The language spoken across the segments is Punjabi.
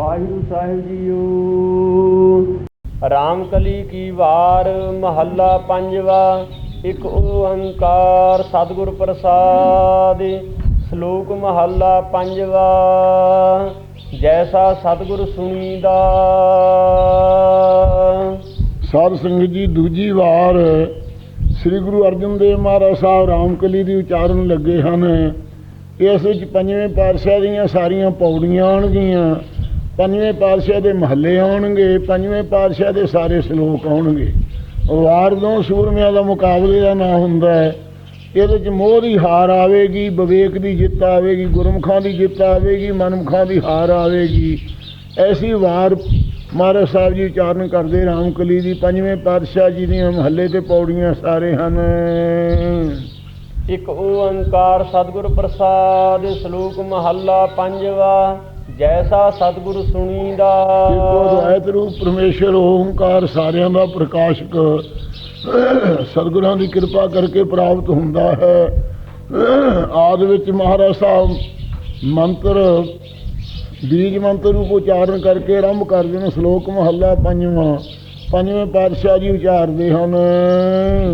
ਵਾਹਿਗੁਰੂ ਸਾਹਿਬ ਜੀਓ। ਰਾਮਕਲੀ ਕੀ ਵਾਰ, ਮਹੱਲਾ ਪੰਜਵਾ, ਇੱਕ ਓੰਕਾਰ ਸਤਿਗੁਰ ਪ੍ਰਸਾਦ, ਸ਼ਲੋਕ ਮਹੱਲਾ ਪੰਜਵਾ, ਜੈਸਾ ਸਤਿਗੁਰ ਸੁਣੀਦਾ। ਸਾਧ ਸੰਗਤ ਜੀ, ਦੂਜੀ ਵਾਰ ਸ੍ਰੀ ਗੁਰੂ ਅਰਜਨ ਦੇਵ ਮਹਾਰਾਜ ਸਾਹਿਬ ਰਾਮਕਲੀ ਦੀ ਉਚਾਰਨ ਲੱਗੇ ਹਨ। ਇਸ ਵਿੱਚ ਪੰਜਵੇਂ ਪਾਤਸ਼ਾਹ ਦੀਆਂ ਸਾਰੀਆਂ ਪੌੜੀਆਂ ਆਉਣਗੀਆਂ। ਪੰਜਵੇਂ ਪਾਤਸ਼ਾਹ ਦੇ ਮਹੱਲੇ ਆਉਣਗੇ, ਪੰਜਵੇਂ ਪਾਤਸ਼ਾਹ ਦੇ ਸਾਰੇ ਸ਼ਲੋਕ ਆਉਣਗੇ। ਵਾਰ ਦੋ ਸੂਰਮਿਆਂ ਦਾ ਮੁਕਾਬਲੇ ਦਾ ਨਾਂ ਹੁੰਦਾ ਹੈ। ਇਹਦੇ ਚ ਮੋਹ ਦੀ ਹਾਰ ਆਵੇਗੀ, ਵਿਵੇਕ ਦੀ ਜਿੱਤ ਆਵੇਗੀ, ਗੁਰਮੁਖਾਂ ਦੀ ਜਿੱਤ ਆਵੇਗੀ, ਮਨਮੁਖਾਂ ਦੀ ਹਾਰ ਆਵੇਗੀ। ਐਸੀ ਵਾਰ ਮਹਾਰਾਜ ਸਾਹਿਬ ਜੀ ਉਚਾਰਨ ਕਰਦੇ, ਰਾਮਕਲੀ ਦੀ ਪੰਜਵੇਂ ਪਾਤਸ਼ਾਹ ਜੀ ਦੀਆਂ ਮਹੱਲੇ ਤੇ ਪੌੜੀਆਂ ਸਾਰੇ ਹਨ। ਇੱਕ ਓੰਕਾਰ ਸਤਿਗੁਰ ਪ੍ਰਸਾਦ, ਸ਼ਲੋਕ ਮਹੱਲਾ ਪੰਜਵਾ। ਜੈਸਾ ਸਤਿਗੁਰ ਸੁਣੀਦਾ। ਇੱਕੋ ਅਦਵੈਤ ਰੂਪ ਪਰਮੇਸ਼ਰ ਓੰਕਾਰ ਸਾਰਿਆਂ ਦਾ ਪ੍ਰਕਾਸ਼ਕ। ਸਤਿਗੁਰਾਂ ਦੀ ਕਿਰਪਾ ਕਰਕੇ ਪ੍ਰਾਪਤ ਹੁੰਦਾ ਹੈ। ਆਦ ਵਿੱਚ ਮਹਾਰਾਜ ਸਾਹਿਬ ਮੰਤਰ ਬੀਜ ਮੰਤਰ ਰੂਪ ਉਚਾਰਨ ਕਰਕੇ ਆਰੰਭ ਕਰਦੇ ਨੇ ਸ਼ਲੋਕ ਮਹੱਲਾ ਪੰਜਵਾਂ। ਪੰਜਵੇਂ ਪਾਤਸ਼ਾਹ ਜੀ ਉਚਾਰਦੇ ਹਨ।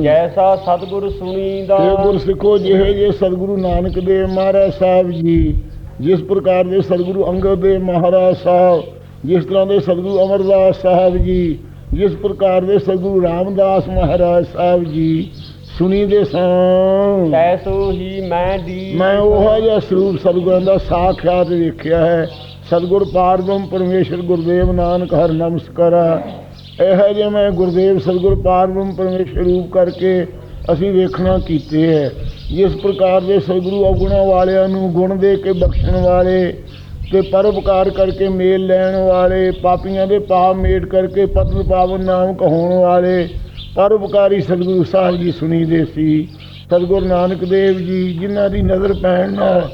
ਜੈਸਾ ਸਤਿਗੁਰ ਸੁਣੀਦਾ। ਇਹ ਗੁਰਸਿੱਖੋ ਜਿਹੇ ਜੇ ਸਤਿਗੁਰੂ ਨਾਨਕ ਦੇਵ ਮਹਾਰਾਜ ਸਾਹਿਬ ਜੀ ਜਿਸ ਪ੍ਰਕਾਰ ਦੇ ਸਤਿਗੁਰੂ ਅੰਗਦ ਦੇਵ ਮਹਾਰਾਜ ਸਾਹਿਬ ਜਿਸ ਤਰ੍ਹਾਂ ਦੇ ਸਤਿਗੁਰੂ ਅਮਰਦਾਸ ਸਾਹਿਬ ਜੀ ਜਿਸ ਪ੍ਰਕਾਰ ਦੇ ਸਤਿਗੁਰੂ ਰਾਮਦਾਸ ਮਹਾਰਾਜ ਸਾਹਿਬ ਜੀ ਸੁਣੀਦੇ ਸਨ ਐਸੋ ਹੀ ਮੈਂ ਦੀ ਮੈਂ ਉਹ ਜਿਹਾ ਸਰੂਪ ਸਤਿਗੁਰਾਂ ਦਾ ਸਾਖਿਆਤ ਵੇਖਿਆ ਹੈ। ਸਤਿਗੁਰ ਪਾਰਬ੍ਰਹਮ ਪਰਮੇਸ਼ਰ ਗੁਰਦੇਵ ਨਾਨਕ ਹਰ ਨਮਸਕਾਰਾ ਇਹ ਜੇ ਮੈਂ ਗੁਰਦੇਵ ਸਤਿਗੁਰ ਪਾਰਬ੍ਰਹਮ ਪਰਮੇਸ਼ਰ ਰੂਪ ਕਰਕੇ ਅਸੀਂ ਵੇਖਣਾ ਕੀਤੇ ਹੈ। ਜਿਸ ਪ੍ਰਕਾਰ ਦੇ ਸਤਿਗੁਰੂ ਅਵਗੁਣਾਂ ਵਾਲਿਆਂ ਨੂੰ ਗੁਣ ਦੇ ਕੇ ਬਖਸ਼ਣ ਵਾਲੇ ਤੇ ਪਰਉਪਕਾਰ ਕਰਕੇ ਮੇਲ ਲੈਣ ਵਾਲੇ, ਪਾਪੀਆਂ ਦੇ ਪਾਪ ਮੇਟ ਕਰਕੇ ਪਤਨ ਪਾਵਨ ਨਾਮ ਕਹਾਉਣ ਵਾਲੇ, ਪਰਉਪਕਾਰੀ ਸਤਿਗੁਰੂ ਸਾਹਿਬ ਜੀ ਸੁਣੀ ਦੇ ਸੀ। ਸਤਿਗੁਰ ਨਾਨਕ ਦੇਵ ਜੀ, ਜਿਨ੍ਹਾਂ ਦੀ ਨਜ਼ਰ ਪੈਣ ਨਾਲ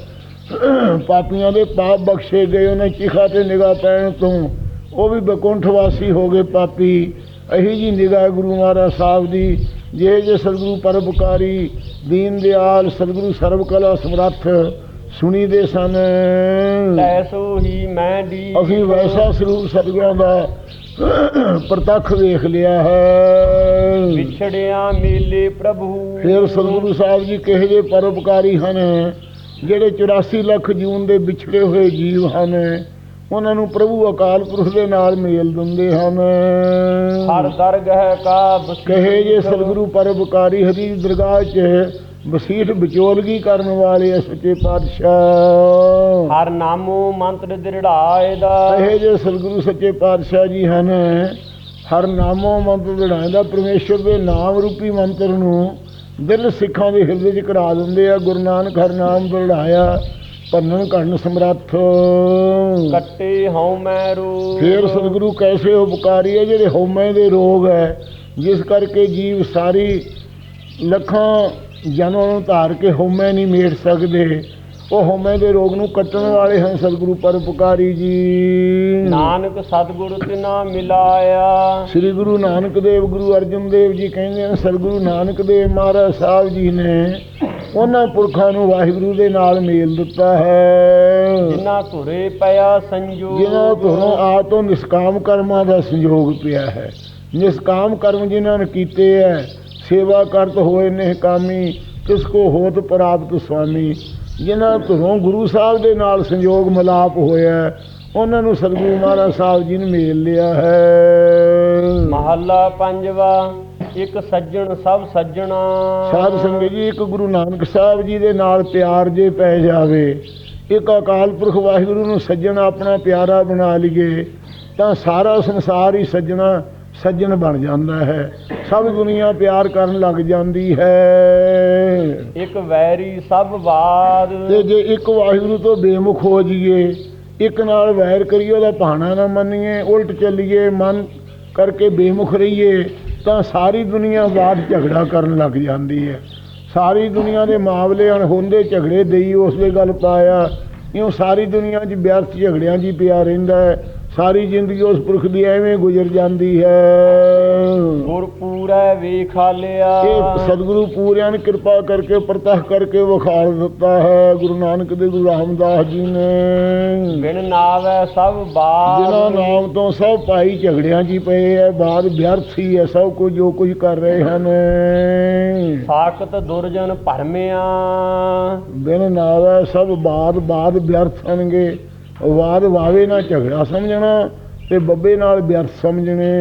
ਪਾਪੀਆਂ ਦੇ ਪਾਪ ਬਖਸ਼ੇ ਗਏ, ਉਹਨਾਂ ਚਿਖਾ ਤੇ ਨਿਗਾਹ ਪੈਣ ਤੋਂ, ਉਹ ਵੀ ਬਕੁੰਠ ਵਾਸੀ ਹੋ ਗਏ ਪਾਪੀ। ਅਹੀ ਜੀ ਨਿਗਾਹ ਗੁਰੂ ਮਹਾਰਾਜ ਸਾਹਿਬ ਦੀ ਜੇ ਜੇ ਸਤਿਗੁਰੂ ਪਰਉਪਕਾਰੀ ਦੀਨ ਦਿਆਲ ਸਤਿਗੁਰੂ ਸਰਬ ਕਲਾ ਸਮਰੱਥ ਸੁਣੀਦੇ ਸਨ। ਐਸੋ ਹੀ ਮੈਂ ਦੀ ਅਸੀਂ ਵੈਸਾ ਸਰੂਪ ਸਤਿਗੁਰਾਂ ਦਾ ਪ੍ਰਤੱਖ ਵੇਖ ਲਿਆ ਹੈ। ਵਿਛੜਿਆ ਮੇਲੇ ਪ੍ਰਭੂ। ਫਿਰ ਸਤਿਗੁਰੂ ਸਾਹਿਬ ਜੀ ਕਿਹੋ ਜਿਹੇ ਪਰਉਪਕਾਰੀ ਹਨ ਜਿਹੜੇ 84 ਲੱਖ ਜੂਨ ਦੇ ਵਿਛੜੇ ਹੋਏ ਜੀਵ ਹਨ? ਉਹਨਾਂ ਨੂੰ ਪ੍ਰਭੂ ਅਕਾਲ ਪੁਰਖ ਦੇ ਨਾਲ ਮੇਲ ਦਿੰਦੇ ਹਨ। ਹਰ ਦਰਗਹ ਕਾ ਬਸੀਤ ਕਹੇ ਜੇ ਸਤਿਗੁਰੂ ਪਰਉਪਕਾਰੀ ਹਰੀ ਦੀ ਦਰਗਾਹ 'ਚ ਵਸੀਠ ਵਿਚੋਲਗੀ ਕਰਨ ਵਾਲੇ ਸੱਚੇ ਪਾਤਸ਼ਾਹ। ਹਰ ਨਾਮੋ ਮੰਤਰ ਦ੍ਰਿੜਾਏ ਦਾ। ਇਹ ਜੇ ਸਤਿਗੁਰੂ ਸੱਚੇ ਪਾਤਸ਼ਾਹ ਜੀ ਹਨ ਹਰ ਨਾਮੋ ਮੰਤਰ ਦੜਾਉਂਦਾ ਪਰਮੇਸ਼ਰ ਦੇ ਨਾਮ ਰੂਪੀ ਮੰਤਰ ਨੂੰ ਦਿਲ ਸਿੱਖਾਂ ਦੇ ਹਿਰਦੇ 'ਚ ਕਰਾ ਦਿੰਦੇ ਆ। ਗੁਰੂ ਨਾਨਕ ਹਰ ਨਾਮ ਦੜਾਇਆ ਭੰਨਣ ਘੜਨ ਸਮਰੱਥ। ਕੱਟੇ ਹਉ ਮੈਂ ਰੂ ਫੇਰ ਸਤਿਗੁਰੂ ਕੈਸੇ ਉਪਕਾਰੀ ਹੈ ਜਿਹੜੇ ਹਉਮੈ ਦੇ ਰੋਗ ਹੈ ਜਿਸ ਕਰਕੇ ਜੀਵ ਸਾਰੀ ਲੱਖਾਂ ਜਨਮਾਂ ਨੂੰ ਧਾਰ ਕੇ ਹਉਮੈ ਨਹੀਂ ਮੇਟ ਸਕਦੇ। ਉਹ ਹਉਮੈ ਦੇ ਰੋਗ ਨੂੰ ਕੱਟਣ ਵਾਲੇ ਹਨ ਸਤਿਗੁਰੂ ਪਰਉਪਕਾਰੀ ਜੀ। ਨਾਨਕ ਸਤਿਗੁਰ ਤਿਨਾ ਮਿਲਾਇਆ। ਸ੍ਰੀ ਗੁਰੂ ਨਾਨਕ ਦੇਵ ਗੁਰੂ ਅਰਜਨ ਦੇਵ ਜੀ ਕਹਿੰਦੇ ਹਨ ਸਤਿਗੁਰੂ ਨਾਨਕ ਦੇਵ ਮਹਾਰਾਜ ਸਾਹਿਬ ਜੀ ਨੇ ਉਹਨਾਂ ਪੁਰਖਾਂ ਨੂੰ ਵਾਹਿਗੁਰੂ ਦੇ ਨਾਲ ਮੇਲ ਦਿੱਤਾ ਹੈ। ਜਿਨ੍ਹਾਂ ਧੁਰੇ ਪਿਆ ਸੰਜੋਗ। ਜਿਨ੍ਹਾਂ ਤੋਂ ਆ ਤੋਂ ਨਿਸ਼ਕਾਮ ਕਰਮਾਂ ਦਾ ਸੰਯੋਗ ਪਿਆ ਹੈ। ਨਿਸ਼ਕਾਮ ਕਰਮ ਜਿਨ੍ਹਾਂ ਨੇ ਕੀਤੇ ਹੈ ਸੇਵਾ ਕਰਤ ਹੋਏ ਨੇ ਕਾਮੀ ਕਿਸ ਕੋ ਹੋਤ ਪ੍ਰਾਪਤ ਸੁਆਮੀ। ਜਿਨ੍ਹਾਂ ਤੋਂ ਗੁਰੂ ਸਾਹਿਬ ਦੇ ਨਾਲ ਸੰਯੋਗ ਮਿਲਾਪ ਹੋਇਆ ਹੈ, ਉਹਨਾਂ ਨੂੰ ਸਤਿਗੁਰੂ ਮਹਾਰਾਜ ਸਾਹਿਬ ਜੀ ਨੇ ਮੇਲ ਲਿਆ ਹੈ। ਮਹੱਲਾ ਪੰਜਵਾ। ਇੱਕ ਸੱਜਣ ਸਭ ਸੱਜਣਾ। ਸਾਧ ਸੰਗਤ ਜੀ ਇੱਕ ਗੁਰੂ ਨਾਨਕ ਸਾਹਿਬ ਜੀ ਦੇ ਨਾਲ ਪਿਆਰ ਜੇ ਪੈ ਜਾਵੇ ਇੱਕ ਅਕਾਲ ਪੁਰਖ ਵਾਹਿਗੁਰੂ ਨੂੰ ਸੱਜਣ ਆਪਣਾ ਪਿਆਰਾ ਬਣਾ ਲਈਏ ਤਾਂ ਸਾਰਾ ਸੰਸਾਰ ਹੀ ਸੱਜਣਾ ਸੱਜਣ ਬਣ ਜਾਂਦਾ ਹੈ। ਸਭ ਦੁਨੀਆ ਪਿਆਰ ਕਰਨ ਲੱਗ ਜਾਂਦੀ ਹੈ। ਇੱਕ ਵੈਰੀ ਸਭ ਬਾਦ ਤੇ ਜੇ ਇੱਕ ਵਾਹਿਗੁਰੂ ਤੋਂ ਬੇਮੁਖ ਹੋ ਜਾਈਏ ਇੱਕ ਨਾਲ ਵੈਰ ਕਰੀਏ ਉਹਦਾ ਭਾਣਾ ਨਾ ਮੰਨੀਏ ਉਲਟ ਚੱਲੀਏ ਮਨ ਕਰਕੇ ਬੇਮੁਖ ਰਹੀਏ ਤਾਂ ਸਾਰੀ ਦੁਨੀਆ ਬਾਅਦ ਝਗੜਾ ਕਰਨ ਲੱਗ ਜਾਂਦੀ ਹੈ। ਸਾਰੀ ਦੁਨੀਆ ਦੇ ਮਾਮਲੇ ਅਣਹੋਂਦੇ ਝਗੜੇ ਦੇਈ ਉਸ ਦੇ ਗੱਲ ਪਾਇਆ। ਇਉਂ ਸਾਰੀ ਦੁਨੀਆ 'ਚ ਵਿਅਰਥ ਝਗੜਿਆਂ 'ਚ ਹੀ ਪਿਆ ਰਹਿੰਦਾ ਹੈ। ਸਾਰੀ ਜ਼ਿੰਦਗੀ ਉਸ ਪੁਰਖ ਦੀ ਐਵੇਂ ਗੁਜ਼ਰ ਜਾਂਦੀ ਹੈ। ਗੁਰ ਪੂਰੈ ਵੇਖਾਲਿਆ। ਇਹ ਸਤਿਗੁਰੂ ਪੂਰਿਆਂ ਨੇ ਕਿਰਪਾ ਕਰਕੇ ਪ੍ਰਤੱਖ ਕਰਕੇ ਵਿਖਾਲ ਦਿੱਤਾ ਹੈ। ਗੁਰੂ ਨਾਨਕ ਦੇ ਗੁਰੂ ਰਾਮਦਾਸ ਜੀ ਨੇ। ਬਿਨ ਨਾਵੈ ਸਭ ਜਿਨ੍ਹਾਂ ਬਾਤ ਨਾਮ ਤੋਂ ਸਭ ਭਾਈ ਝਗੜਿਆਂ 'ਚ ਹੀ ਪਏ ਐ ਬਾਦ ਵਿਅਰਥ ਹੀ ਹੈ। ਸਭ ਕੁਝ ਜੋ ਕੁਝ ਕਰ ਰਹੇ ਹਨ। ਸਾਖਤ ਦੁਰਜਨ ਭਰਮਿਆ। ਬਿਨ ਨਾਵੇ ਸਭ ਬਾਦ ਬਾਦ ਵਿਅਰਥ ਹਨਗੇ ਵਾਦ ਵਾਵੇ ਨਾ ਝਗੜਾ ਸਮਝਣਾ ਤੇ ਬੱਬੇ ਨਾਲ ਵਿਅਰਥ ਸਮਝਣੇ।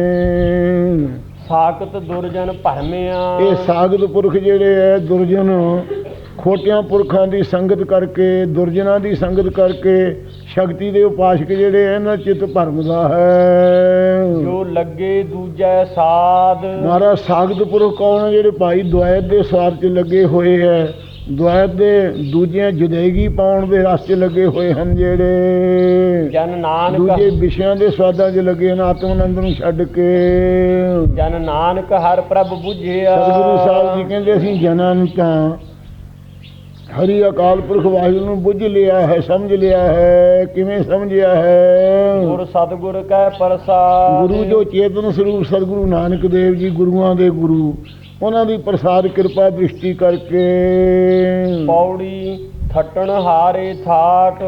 ਸਾਖਤ ਦੁਰਜਨ ਭਰਮਿਆ। ਇਹ ਸਾਗਤ ਪੁਰਖ ਜਿਹੜੇ ਐ ਦੁਰਜਨ ਖੋਟਿਆਂ ਪੁਰਖਾਂ ਦੀ ਸੰਗਤ ਕਰਕੇ ਦੁਰਜਨਾਂ ਦੀ ਸੰਗਤ ਕਰਕੇ ਸ਼ਕਤੀ ਦੇ ਉਪਾਸ਼ਕ ਜਿਹੜੇ ਐ, ਇਹਨਾਂ ਚਿੱਤ ਭਰਮਦਾ ਹੈ। ਜੋ ਲੱਗੇ ਦੂਜੈ ਸਾਧ। ਮਹਾਰਾਜ ਸਾਗਤ ਪੁਰਖ ਕੌਣ ਜਿਹੜੇ ਭਾਈ ਦੁਆਇਤ ਦੇ ਸਵਾਰ 'ਚ ਲੱਗੇ ਹੋਏ ਹੈ ਦੁਆਇਤ ਦੇ ਦੂਜਿਆਂ ਜੁਦੇਗੀ ਪਾਉਣ ਦੇ ਰਸਤੇ ਲੱਗੇ ਹੋਏ ਹਨ ਜਿਹੜੇ। ਜਨ ਨਾਨਕ ਦੂਜੇ ਵਿਸ਼ਿਆਂ ਦੇ ਸਵਾਦਾਂ 'ਚ ਲੱਗੇ ਹਨ ਆਤਮ ਆਨੰਦ ਨੂੰ ਛੱਡ ਕੇ। ਜਨ ਨਾਨਕ ਹਰ ਪ੍ਰਭ ਬੁਝਿਆ। ਸਤਿਗੁਰੂ ਸਾਹਿਬ ਜੀ ਕਹਿੰਦੇ ਅਸੀਂ ਜਨਾਂ ਨੂੰ ਤਾਂ ਹਰੀ ਅਕਾਲ ਪੁਰਖ ਵਾਹਿਗੁਰੂ ਨੂੰ ਬੁੱਝ ਲਿਆ ਹੈ ਸਮਝ ਲਿਆ ਹੈ। ਕਿਵੇਂ ਸਮਝਿਆ ਹੈ? ਗੁਰ ਸਤਗੁਰ ਕੈ ਪ੍ਰਸਾਦ। ਗੁਰੂ ਜੋ ਚੇਤਨ ਸਰੂਪ ਸਤਿਗੁਰੂ ਨਾਨਕ ਦੇਵ ਜੀ ਗੁਰੂਆਂ ਦੇ ਗੁਰੂ। ਉਹਨਾਂ ਦੀ ਪ੍ਰਸਾਦ ਕਿਰਪਾ ਦ੍ਰਿਸ਼ਟੀ ਕਰਕੇ। ਪੌੜੀ ਥੱਟਣ ਹਾਰੇ ਥਾਟ।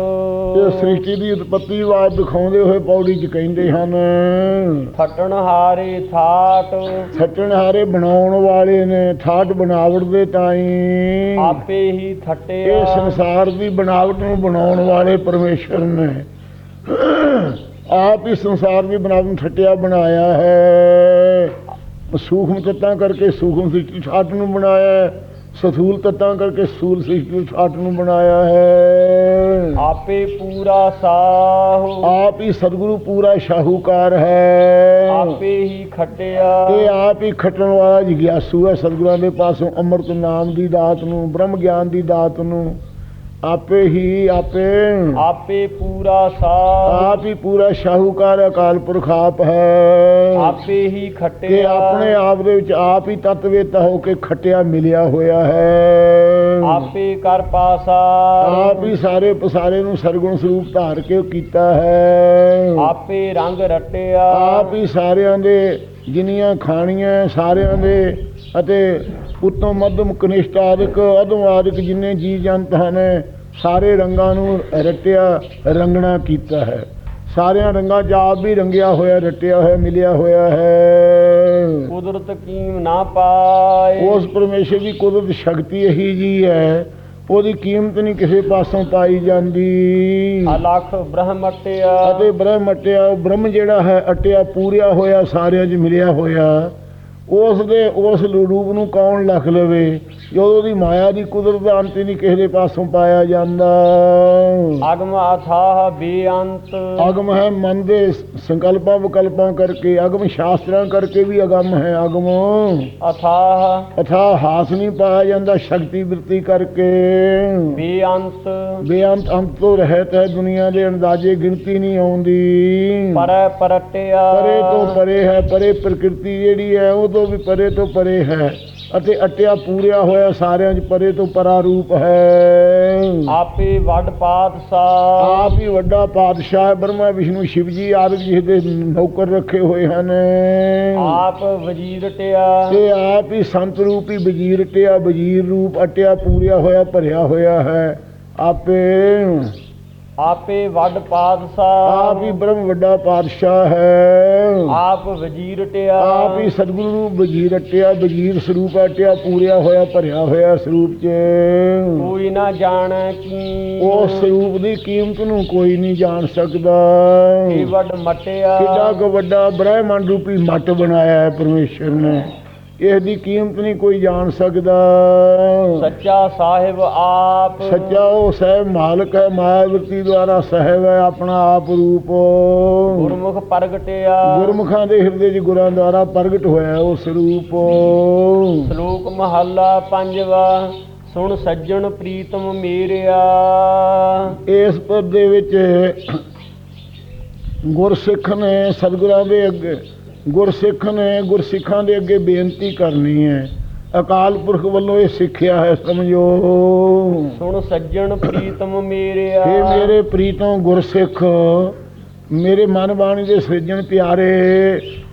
ਇਹ ਸ੍ਰਿਸ਼ਟੀ ਦੀ ਉਤਪਤੀ ਬਾਤ ਦਿਖਾਉਂਦੇ ਹੋਏ ਪੌੜੀ 'ਚ ਕਹਿੰਦੇ ਹਨ। ਥੱਟਣ ਹਾਰੇ ਥਾਟ। ਸੱਟਣਹਾਰੇ ਬਣਾਉਣ ਵਾਲੇ ਨੇ ਠਾਠ ਬਣਾਵਟ ਦੇ ਤਾਈ। ਆਪੇ ਹੀ ਇਹ ਥੱਟਿਆ ਸੰਸਾਰ ਦੀ ਬਣਾਵਟ ਨੂੰ ਬਣਾਉਣ ਵਾਲੇ ਪਰਮੇਸ਼ਰ ਨੇ। ਆਪ ਹੀ ਸੰਸਾਰ ਦੀ ਬਣਾਵਟ ਨੂੰ ਠੱਟਿਆ ਬਣਾਇਆ ਹੈ। ਸੂਖਮ ਤੱਤਾਂ ਕਰਕੇ ਸੂਖਮ ਸ੍ਰਿਸ਼ਟੀ ਠਾਠ ਨੂੰ ਬਣਾਇਆ ਹੈ। ਸਥੂਲ ਤੱਤਾਂ ਕਰਕੇ ਸਥੂਲ ਸ੍ਰਿਸ਼ਟੀ ਠਾਠ ਨੂੰ ਬਣਾਇਆ ਹੈ। ਆਪੇ ਪੂਰਾ ਸਾਹੁ। ਆਪ ਹੀ ਸਤਿਗੁਰੂ ਪੂਰਾ ਸ਼ਾਹੂਕਾਰ ਹੈ। ਆਪੇ ਹੀ ਖਟਿਆ। ਇਹ ਆਪ ਹੀ ਖੱਟਣ ਵਾਲਾ ਜਿਗਿਆਸੂ ਹੈ ਸਤਿਗੁਰਾਂ ਦੇ ਪਾਸੋਂ ਅੰਮ੍ਰਿਤ ਨਾਮ ਦੀ ਦਾਤ ਨੂੰ ਬ੍ਰਹਮ ਗਿਆਨ ਦੀ ਦਾਤ ਨੂੰ। ਆਪੇ ਹੀ ਆਪੇ। ਆਪੇ ਪੂਰਾ ਸਾਹੁ ਆਪ ਹੀ ਪੂਰਾ ਸ਼ਾਹੂਕਾਰ ਅਕਾਲ ਪੁਰਖ ਆਪ ਹੈ। ਆਪੇ ਹੀ ਕਿ ਖਟਿਆ ਆਪਣੇ ਆਪ ਦੇ ਵਿੱਚ ਆਪ ਹੀ ਤਤਵੇਤਾ ਹੋ ਕੇ ਖਟਿਆ ਮਿਲਿਆ ਹੋਇਆ ਹੈ। ਆਪੇ ਕਰ ਪਾਸਾ। ਆਪ ਹੀ ਸਾਰੇ ਪਸਾਰੇ ਨੂੰ ਸਰਗੁਣ ਸਰੂਪ ਧਾਰ ਕੇ ਕੀਤਾ ਹੈ। ਆਪੇ ਰੰਗ ਰਟਿਆ। ਆਪ ਹੀ ਸਾਰਿਆਂ ਦੇ ਜਿੰਨੀਆਂ ਖਾਣੀਆਂ ਸਾਰਿਆਂ ਦੇ ਅਤੇ ਉੱਤਮ ਮੱਧਮ ਕਨਿਸ਼ਟ ਆਦਿਕ ਅਧਮ ਆਦਿਕ ਜਿੰਨੇ ਜੀ ਜੰਤ ਹਨ ਸਾਰੇ ਰੰਗਾਂ ਨੂੰ ਰਟਿਆ ਰੰਗਣਾ ਕੀਤਾ ਹੈ। ਸਾਰਿਆਂ ਰੰਗਾਂ 'ਚ ਆਪ ਵੀ ਰੰਗਿਆ ਹੋਇਆ ਰਟਿਆ ਹੋਇਆ ਮਿਲਿਆ ਹੋਇਆ ਹੈ। ਕੁਦਰਤ ਕੀਮ ਨਾ ਪਾਏ। ਉਸ ਪਰਮੇਸ਼ਰ ਦੀ ਕੁਦਰਤ ਸ਼ਕਤੀ ਇਹੀ ਜੀ ਹੈ। ਉਹਦੀ ਕੀਮਤ ਨਹੀਂ ਕਿਸੇ ਪਾਸੋਂ ਪਾਈ ਜਾਂਦੀ। ਅਲਖ ਬ੍ਰਹਮ ਅਟਿਆ। ਅਤੇ ਬ੍ਰਹਮ ਅਟਿਆ ਬ੍ਰਹਮ ਜਿਹੜਾ ਹੈ ਅਟਿਆ ਪੂਰਿਆ ਹੋਇਆ ਸਾਰਿਆਂ 'ਚ ਮਿਲਿਆ ਹੋਇਆ। ਉਸ ਦੇ ਉਸ ਰੂਪ ਨੂੰ ਕੌਣ ਲਖ ਲਵੇ? ਜਦੋਂ ਦੀ ਮਾਇਆ ਦੀ ਕੁਦਰਤ ਦਾ ਅੰਤ ਨਹੀਂ ਕਿਸੇ ਦੇ ਪਾਸੋਂ ਪਾਇਆ ਜਾਂਦਾ। ਅਗਮ ਅਥਾਹ ਬੇਅੰਤ। ਅਗਮ ਹੈ ਮਨ ਦੇ ਸੰਕਲਪਾਂ ਵਿਕਲਪਾਂ ਕਰਕੇ ਅਗਮ ਸ਼ਾਸਤਰਾਂ ਕਰਕੇ ਵੀ ਅਗਮ ਹੈ ਅਗਮ। ਅਥਾਹ ਅਥਾ ਹਾਸ ਨਹੀਂ ਪਾਇਆ ਜਾਂਦਾ ਸ਼ਕਤੀ ਬਿਰਤੀ ਕਰਕੇ। ਬੇਅੰਤ। ਬੇਅੰਤ ਅੰਤ ਤੋਂ ਰਹਿਤ ਹੈ ਦੁਨੀਆ ਦੇ ਅੰਦਾਜ਼ੇ ਗਿਣਤੀ ਨਹੀਂ ਆਉਂਦੀ। ਪਰੈ ਪਰਟਿਆ। ਪਰੇ ਤੋਂ ਪਰੇ ਹੈ ਪਰੇ ਪ੍ਰਕਿਰਤੀ ਜਿਹੜੀ ਹੈ ਉਹ ਤੋਂ ਵੀ ਪਰੇ ਤੋਂ ਪਰੇ ਹੈ ਅਤੇ ਅਟਿਆ ਪੂਰਿਆ ਹੋਇਆ ਸਾਰਿਆਂ 'ਚ ਪਰੇ ਤੋਂ ਪਰਾ ਰੂਪ ਹੈ। ਆਪੇ ਵੱਡ ਪਾਤਸ਼ਾਹ। ਆਪ ਹੀ ਵੱਡਾ ਪਾਤਸ਼ਾਹ ਹੈ ਬ੍ਰਹਮਾ ਵਿਸ਼ਨੂੰ ਸ਼ਿਵ ਜੀ ਆਦਿਕ ਜਿਸ ਦੇ ਨੌਕਰ ਰੱਖੇ ਹੋਏ ਹਨ। ਆਪ ਵਜੀਰ ਟਿਆ। ਤੇ ਆਪ ਹੀ ਸੰਤ ਰੂਪ ਹੀ ਵਜ਼ੀਰ ਟਿਆ ਵਜ਼ੀਰ ਰੂਪ ਅਟਿਆ ਪੂਰਿਆ ਹੋਇਆ ਭਰਿਆ ਹੋਇਆ ਹੈ। ਆਪੇ ਆਪੇ ਵੱਡ ਪਾਤਸ਼ਾਹ। ਆਪ ਹੀ ਬ੍ਰਹਮ ਵੱਡਾ ਪਾਤਸ਼ਾਹ ਹੈ। ਆਪ ਵਜੀਰ ਟਿਆ। ਆਪ ਹੀ ਸਤਿਗੁਰੂ ਨੂੰ ਵਜ਼ੀਰ ਅਟਿਆ ਵਜ਼ੀਰ ਸਰੂਪ ਅਟਿਆ ਪੂਰਿਆ ਹੋਇਆ ਭਰਿਆ ਹੋਇਆ ਸਰੂਪ 'ਚ। ਕੋਈ ਨਾ ਜਾਣੈ ਕੀ। ਉਸ ਸਰੂਪ ਦੀ ਕੀਮਤ ਨੂੰ ਕੋਈ ਨਹੀਂ ਜਾਣ ਸਕਦਾ। ਕੀ ਵੱਡ ਮਟਿਆ। ਕਿੱਡਾ ਕੁ ਵੱਡਾ ਬ੍ਰਹਮੰਡ ਰੂਪੀ ਮੱਟ ਬਣਾਇਆ ਹੈ ਪਰਮੇਸ਼ਰ ਨੇ। ਇਸ ਦੀ ਕੀਮਤ ਨਹੀਂ ਕੋਈ ਜਾਣ ਸਕਦਾ। ਸੱਚਾ ਸਾਹਿਬ ਆਪ। ਸੱਚਾ ਉਹ ਸਹਿਬ ਮਾਲਕ ਹੈ ਮਾਇਆ ਵਰਤੀ ਦੁਆਰਾ ਸਹਿਬ ਹੈ ਆਪਣਾ ਆਪ ਰੂਪ। ਗੁਰਮੁਖ ਪ੍ਰਗਟਿਆ। ਗੁਰਮੁਖਾਂ ਦੇ ਹਿਰਦੇ 'ਚ ਗੁਰਾਂ ਦੁਆਰਾ ਪ੍ਰਗਟ ਹੋਇਆ ਉਹ ਸਰੂਪ ਸ਼ਲੋਕ ਮਹੱਲਾ ਪੰਜਵਾ ਸੁਣ ਸੱਜਣ ਪ੍ਰੀਤਮ ਮੇਰਿਆ। ਇਸ ਪਦ ਦੇ ਵਿੱਚ ਗੁਰਸਿੱਖ ਨੇ ਸਤਿਗੁਰਾਂ ਦੇ ਅੱਗੇ ਗੁਰਸਿੱਖ ਨੇ ਗੁਰਸਿੱਖਾਂ ਦੇ ਅੱਗੇ ਬੇਨਤੀ ਕਰਨੀ ਹੈ। ਅਕਾਲ ਪੁਰਖ ਵੱਲੋਂ ਇਹ ਸਿੱਖਿਆ ਹੈ ਸਮਝੋ। ਸੁਣ ਸੱਜਣ ਪ੍ਰੀਤਮ ਮੇਰਿਆ। ਇਹ ਮੇਰੇ ਪ੍ਰੀਤਮ ਗੁਰਸਿੱਖ ਮੇਰੇ ਮਨ ਬਾਣੀ ਦੇ ਸਿਰਜਣ ਪਿਆਰੇ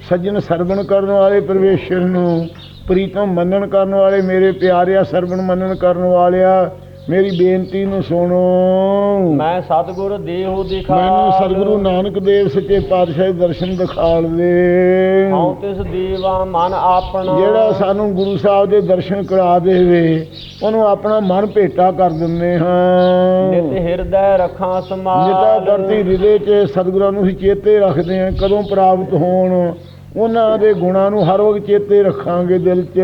ਸੱਜਣ ਸਰਵਣ ਕਰਨ ਵਾਲੇ ਪਰਮੇਸ਼ਰ ਨੂੰ ਪ੍ਰੀਤਮ ਮੰਨਣ ਕਰਨ ਵਾਲੇ ਮੇਰੇ ਪਿਆਰਿਆ ਸਰਵਣ ਮੰਨਣ ਕਰਨ ਵਾਲਿਆ ਮੇਰੀ ਬੇਨਤੀ ਨੂੰ ਸੁਣੋ। ਮੈਂ ਸਤਿਗੁਰ ਦੇਹੋ ਦਿਖਾ। ਮੈਨੂੰ ਸਤਿਗੁਰੂ ਨਾਨਕ ਦੇਵ ਸੱਚੇ ਪਾਤਸ਼ਾਹ ਦੇ ਦਰਸ਼ਨ ਦਿਖਾਲ ਦੇ। ਹਉ ਤਿਸ ਦੇਵਾ ਮਨ ਆਪਣਾ। ਜਿਹੜਾ ਸਾਨੂੰ ਗੁਰੂ ਸਾਹਿਬ ਦੇ ਦਰਸ਼ਨ ਕਰਾ ਦੇਵੇ ਉਹਨੂੰ ਆਪਣਾ ਮਨ ਭੇਟਾ ਕਰ ਦਿੰਦੇ ਹਾਂ। ਨਿਤ ਹਿਰਦੈ ਰਖਾਂ ਸਮਾਲ ਜਿਤਾ ਕਰਤੀ ਹਿਰਦੇ 'ਚ ਸਤਿਗੁਰਾਂ ਨੂੰ ਅਸੀਂ ਚੇਤੇ ਰੱਖਦੇ ਹਾਂ ਕਦੋਂ ਪ੍ਰਾਪਤ ਹੋਣ। ਉਹਨਾਂ ਦੇ ਗੁਣਾਂ ਨੂੰ ਹਰ ਵਕਤ ਚੇਤੇ ਰੱਖਾਂਗੇ ਦਿਲ 'ਚ।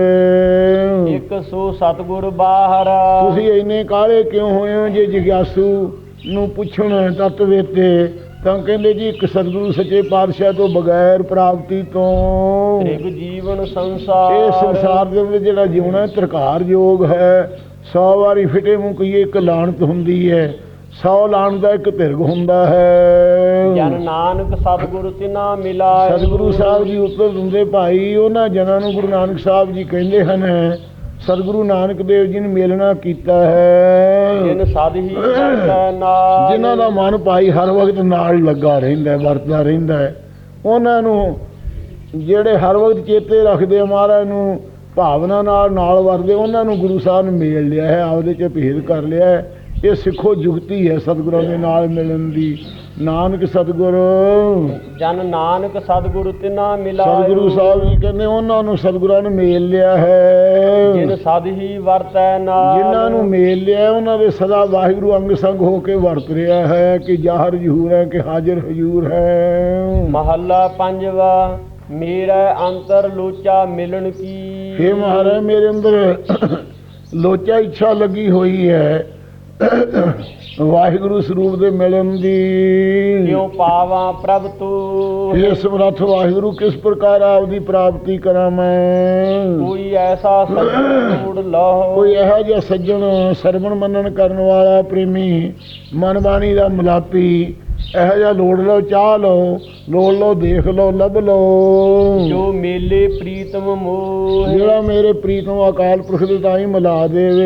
ਇਕ ਸੋ ਸਤਿਗੁਰ ਬਾਹਰ। ਤੁਸੀਂ ਇੰਨੇ ਕਾਹਲੇ ਕਿਉਂ ਹੋਏ ਹੋ ਜੇ ਜਿਗਿਆਸੂ ਨੂੰ ਪੁੱਛਣ ਤਤ ਵੇਤੇ ਤਾਂ ਕਹਿੰਦੇ ਜੀ ਇੱਕ ਸਤਿਗੁਰੂ ਸੱਚੇ ਪਾਤਸ਼ਾਹ ਤੋਂ ਬਗੈਰ ਪ੍ਰਾਪਤੀ ਤੋਂ। ਤ੍ਰਿਗ ਜੀਵਨ ਸੰਸਾਰ। ਇਹ ਸੰਸਾਰ ਦੇ ਵਿੱਚ ਜਿਹੜਾ ਜਿਉਣਾ ਹੈ ਤਰਕਾਰ ਯੋਗ ਹੈ। 100 ਵਾਰੀ ਫਿਟੇ ਮੂੰਹ ਕਹੀਏ ਇੱਕ ਲਾਣਤ ਹੁੰਦੀ ਹੈ। 100 ਲਾਣ ਦਾ ਇੱਕ ਧਿਰਗ ਹੁੰਦਾ ਹੈ। ਜਨ ਨਾਨਕ ਸਤਿਗੁਰ ਤਿਨਾ ਮਿਲਾਇ ਸਤਿਗੁਰੂ ਸਾਹਿਬ ਜੀ ਉੱਤਰ ਦਿੰਦੇ ਭਾਈ ਉਹਨਾਂ ਜਨਾਂ ਨੂੰ ਗੁਰੂ ਨਾਨਕ ਸਾਹਿਬ ਜੀ ਕਹਿੰਦੇ ਹਨ ਸਤਿਗੁਰੂ ਨਾਨਕ ਦੇਵ ਜੀ ਨੇ ਮੇਲਣਾ ਕੀਤਾ ਹੈ। ਜਿਨ ਸਦ ਹੀ ਵਰਤੈ ਨਾਲ। ਜਿਨ੍ਹਾਂ ਦਾ ਮਨ ਭਾਈ ਹਰ ਵਕਤ ਨਾਲ ਲੱਗਾ ਰਹਿੰਦਾ ਹੈ ਵਰਤਦਾ ਰਹਿੰਦਾ ਹੈ। ਉਹਨਾਂ ਨੂੰ ਜਿਹੜੇ ਹਰ ਵਕਤ ਚੇਤੇ ਰੱਖਦੇ ਆ ਮਹਾਰਾਜ ਨੂੰ ਭਾਵਨਾ ਨਾਲ ਨਾਲ ਵਰਦੇ ਉਹਨਾਂ ਨੂੰ ਗੁਰੂ ਸਾਹਿਬ ਨੇ ਮੇਲ ਲਿਆ ਹੈ ਆਪਦੇ ਚ ਭੇਦ ਕਰ ਲਿਆ ਹੈ। ਇਹ ਸਿੱਖੋ ਜੁਗਤੀ ਹੈ ਸਤਿਗੁਰਾਂ ਦੇ ਨਾਲ ਮਿਲਣ ਦੀ। ਨਾਨਕ ਸਤਿਗੁਰ। ਜਨ ਨਾਨਕ ਸਤਿਗੁਰ ਤਿਨਾ ਮਿਲਾਇ ਸਤਿਗੁਰੂ ਸਾਹਿਬ ਜੀ ਕਹਿੰਦੇ ਉਹਨਾਂ ਨੂੰ ਸਤਿਗੁਰਾਂ ਨੇ ਮੇਲ ਲਿਆ ਹੈ। ਜਿਨ ਸਦ ਹੀ ਵਰਤੈ ਨਾਲ। ਜਿਨ੍ਹਾਂ ਨੂੰ ਮੇਲ ਲਿਆ ਉਹਨਾਂ ਦੇ ਸਦਾ ਵਾਹਿਗੁਰੂ ਅੰਗ ਸੰਗ ਹੋ ਕੇ ਵਰਤ ਰਿਹਾ ਹੈ ਕਿ ਜਾਹਰ ਜਹੂਰ ਹੈ ਕਿ ਹਾਜ਼ਰ ਹਜੂਰ ਹੈ। ਮਹੱਲਾ ਪੰਜਵਾ ਮੇਰਾ ਅੰਤਰ ਲੋਚਾ ਮਿਲਣ ਕੀ? हे ਮਹਾਰਾਜ ਮੇਰੇ ਅੰਦਰ ਲੋਚਾ ਇੱਛਾ ਲੱਗੀ ਹੋਈ ਹੈ। ਵਾਹਿਗੁਰੂ ਸਰੂਪ ਦੇ ਮਿਲਣ ਦੀ। ਕਿਉ ਪਾਵਾਂ ਪ੍ਰਭ ਤੂੰ। ਇਹ ਸਮਰੱਥ ਵਾਹਿਗੁਰੂ ਕਿਸ ਪ੍ਰਕਾਰ ਆਪਦੀ ਪ੍ਰਾਪਤੀ ਕਰਾਂ ਮੈਂ? ਕੋਈ ਐਸਾ ਸੱਜਣ ਜੋੜ ਲਓ ਕੋਈ ਇਹੋ ਜਿਹਾ ਸੱਜਣ ਸਰਵਣ ਮੰਨਣ ਕਰਨ ਵਾਲਾ ਪ੍ਰੇਮੀ ਮਨ ਬਾਣੀ ਦਾ ਮਲਾਪੀ ਇਹੋ ਜਿਹਾ ਲੋੜ ਲਓ ਚਾਹ ਲਓ ਲੋੜ ਲਓ ਦੇਖ ਲਓ ਲੱਭ ਲਓ। ਜੋ ਮੇਲੇ ਪ੍ਰੀਤਮ ਮੋਹ ਜਿਹੜਾ ਮੇਰੇ ਪ੍ਰੀਤਮ ਅਕਾਲ ਪੁਰਖ ਦੇ ਤਾਂ ਹੀ ਮਿਲਾ ਦੇਵੇ।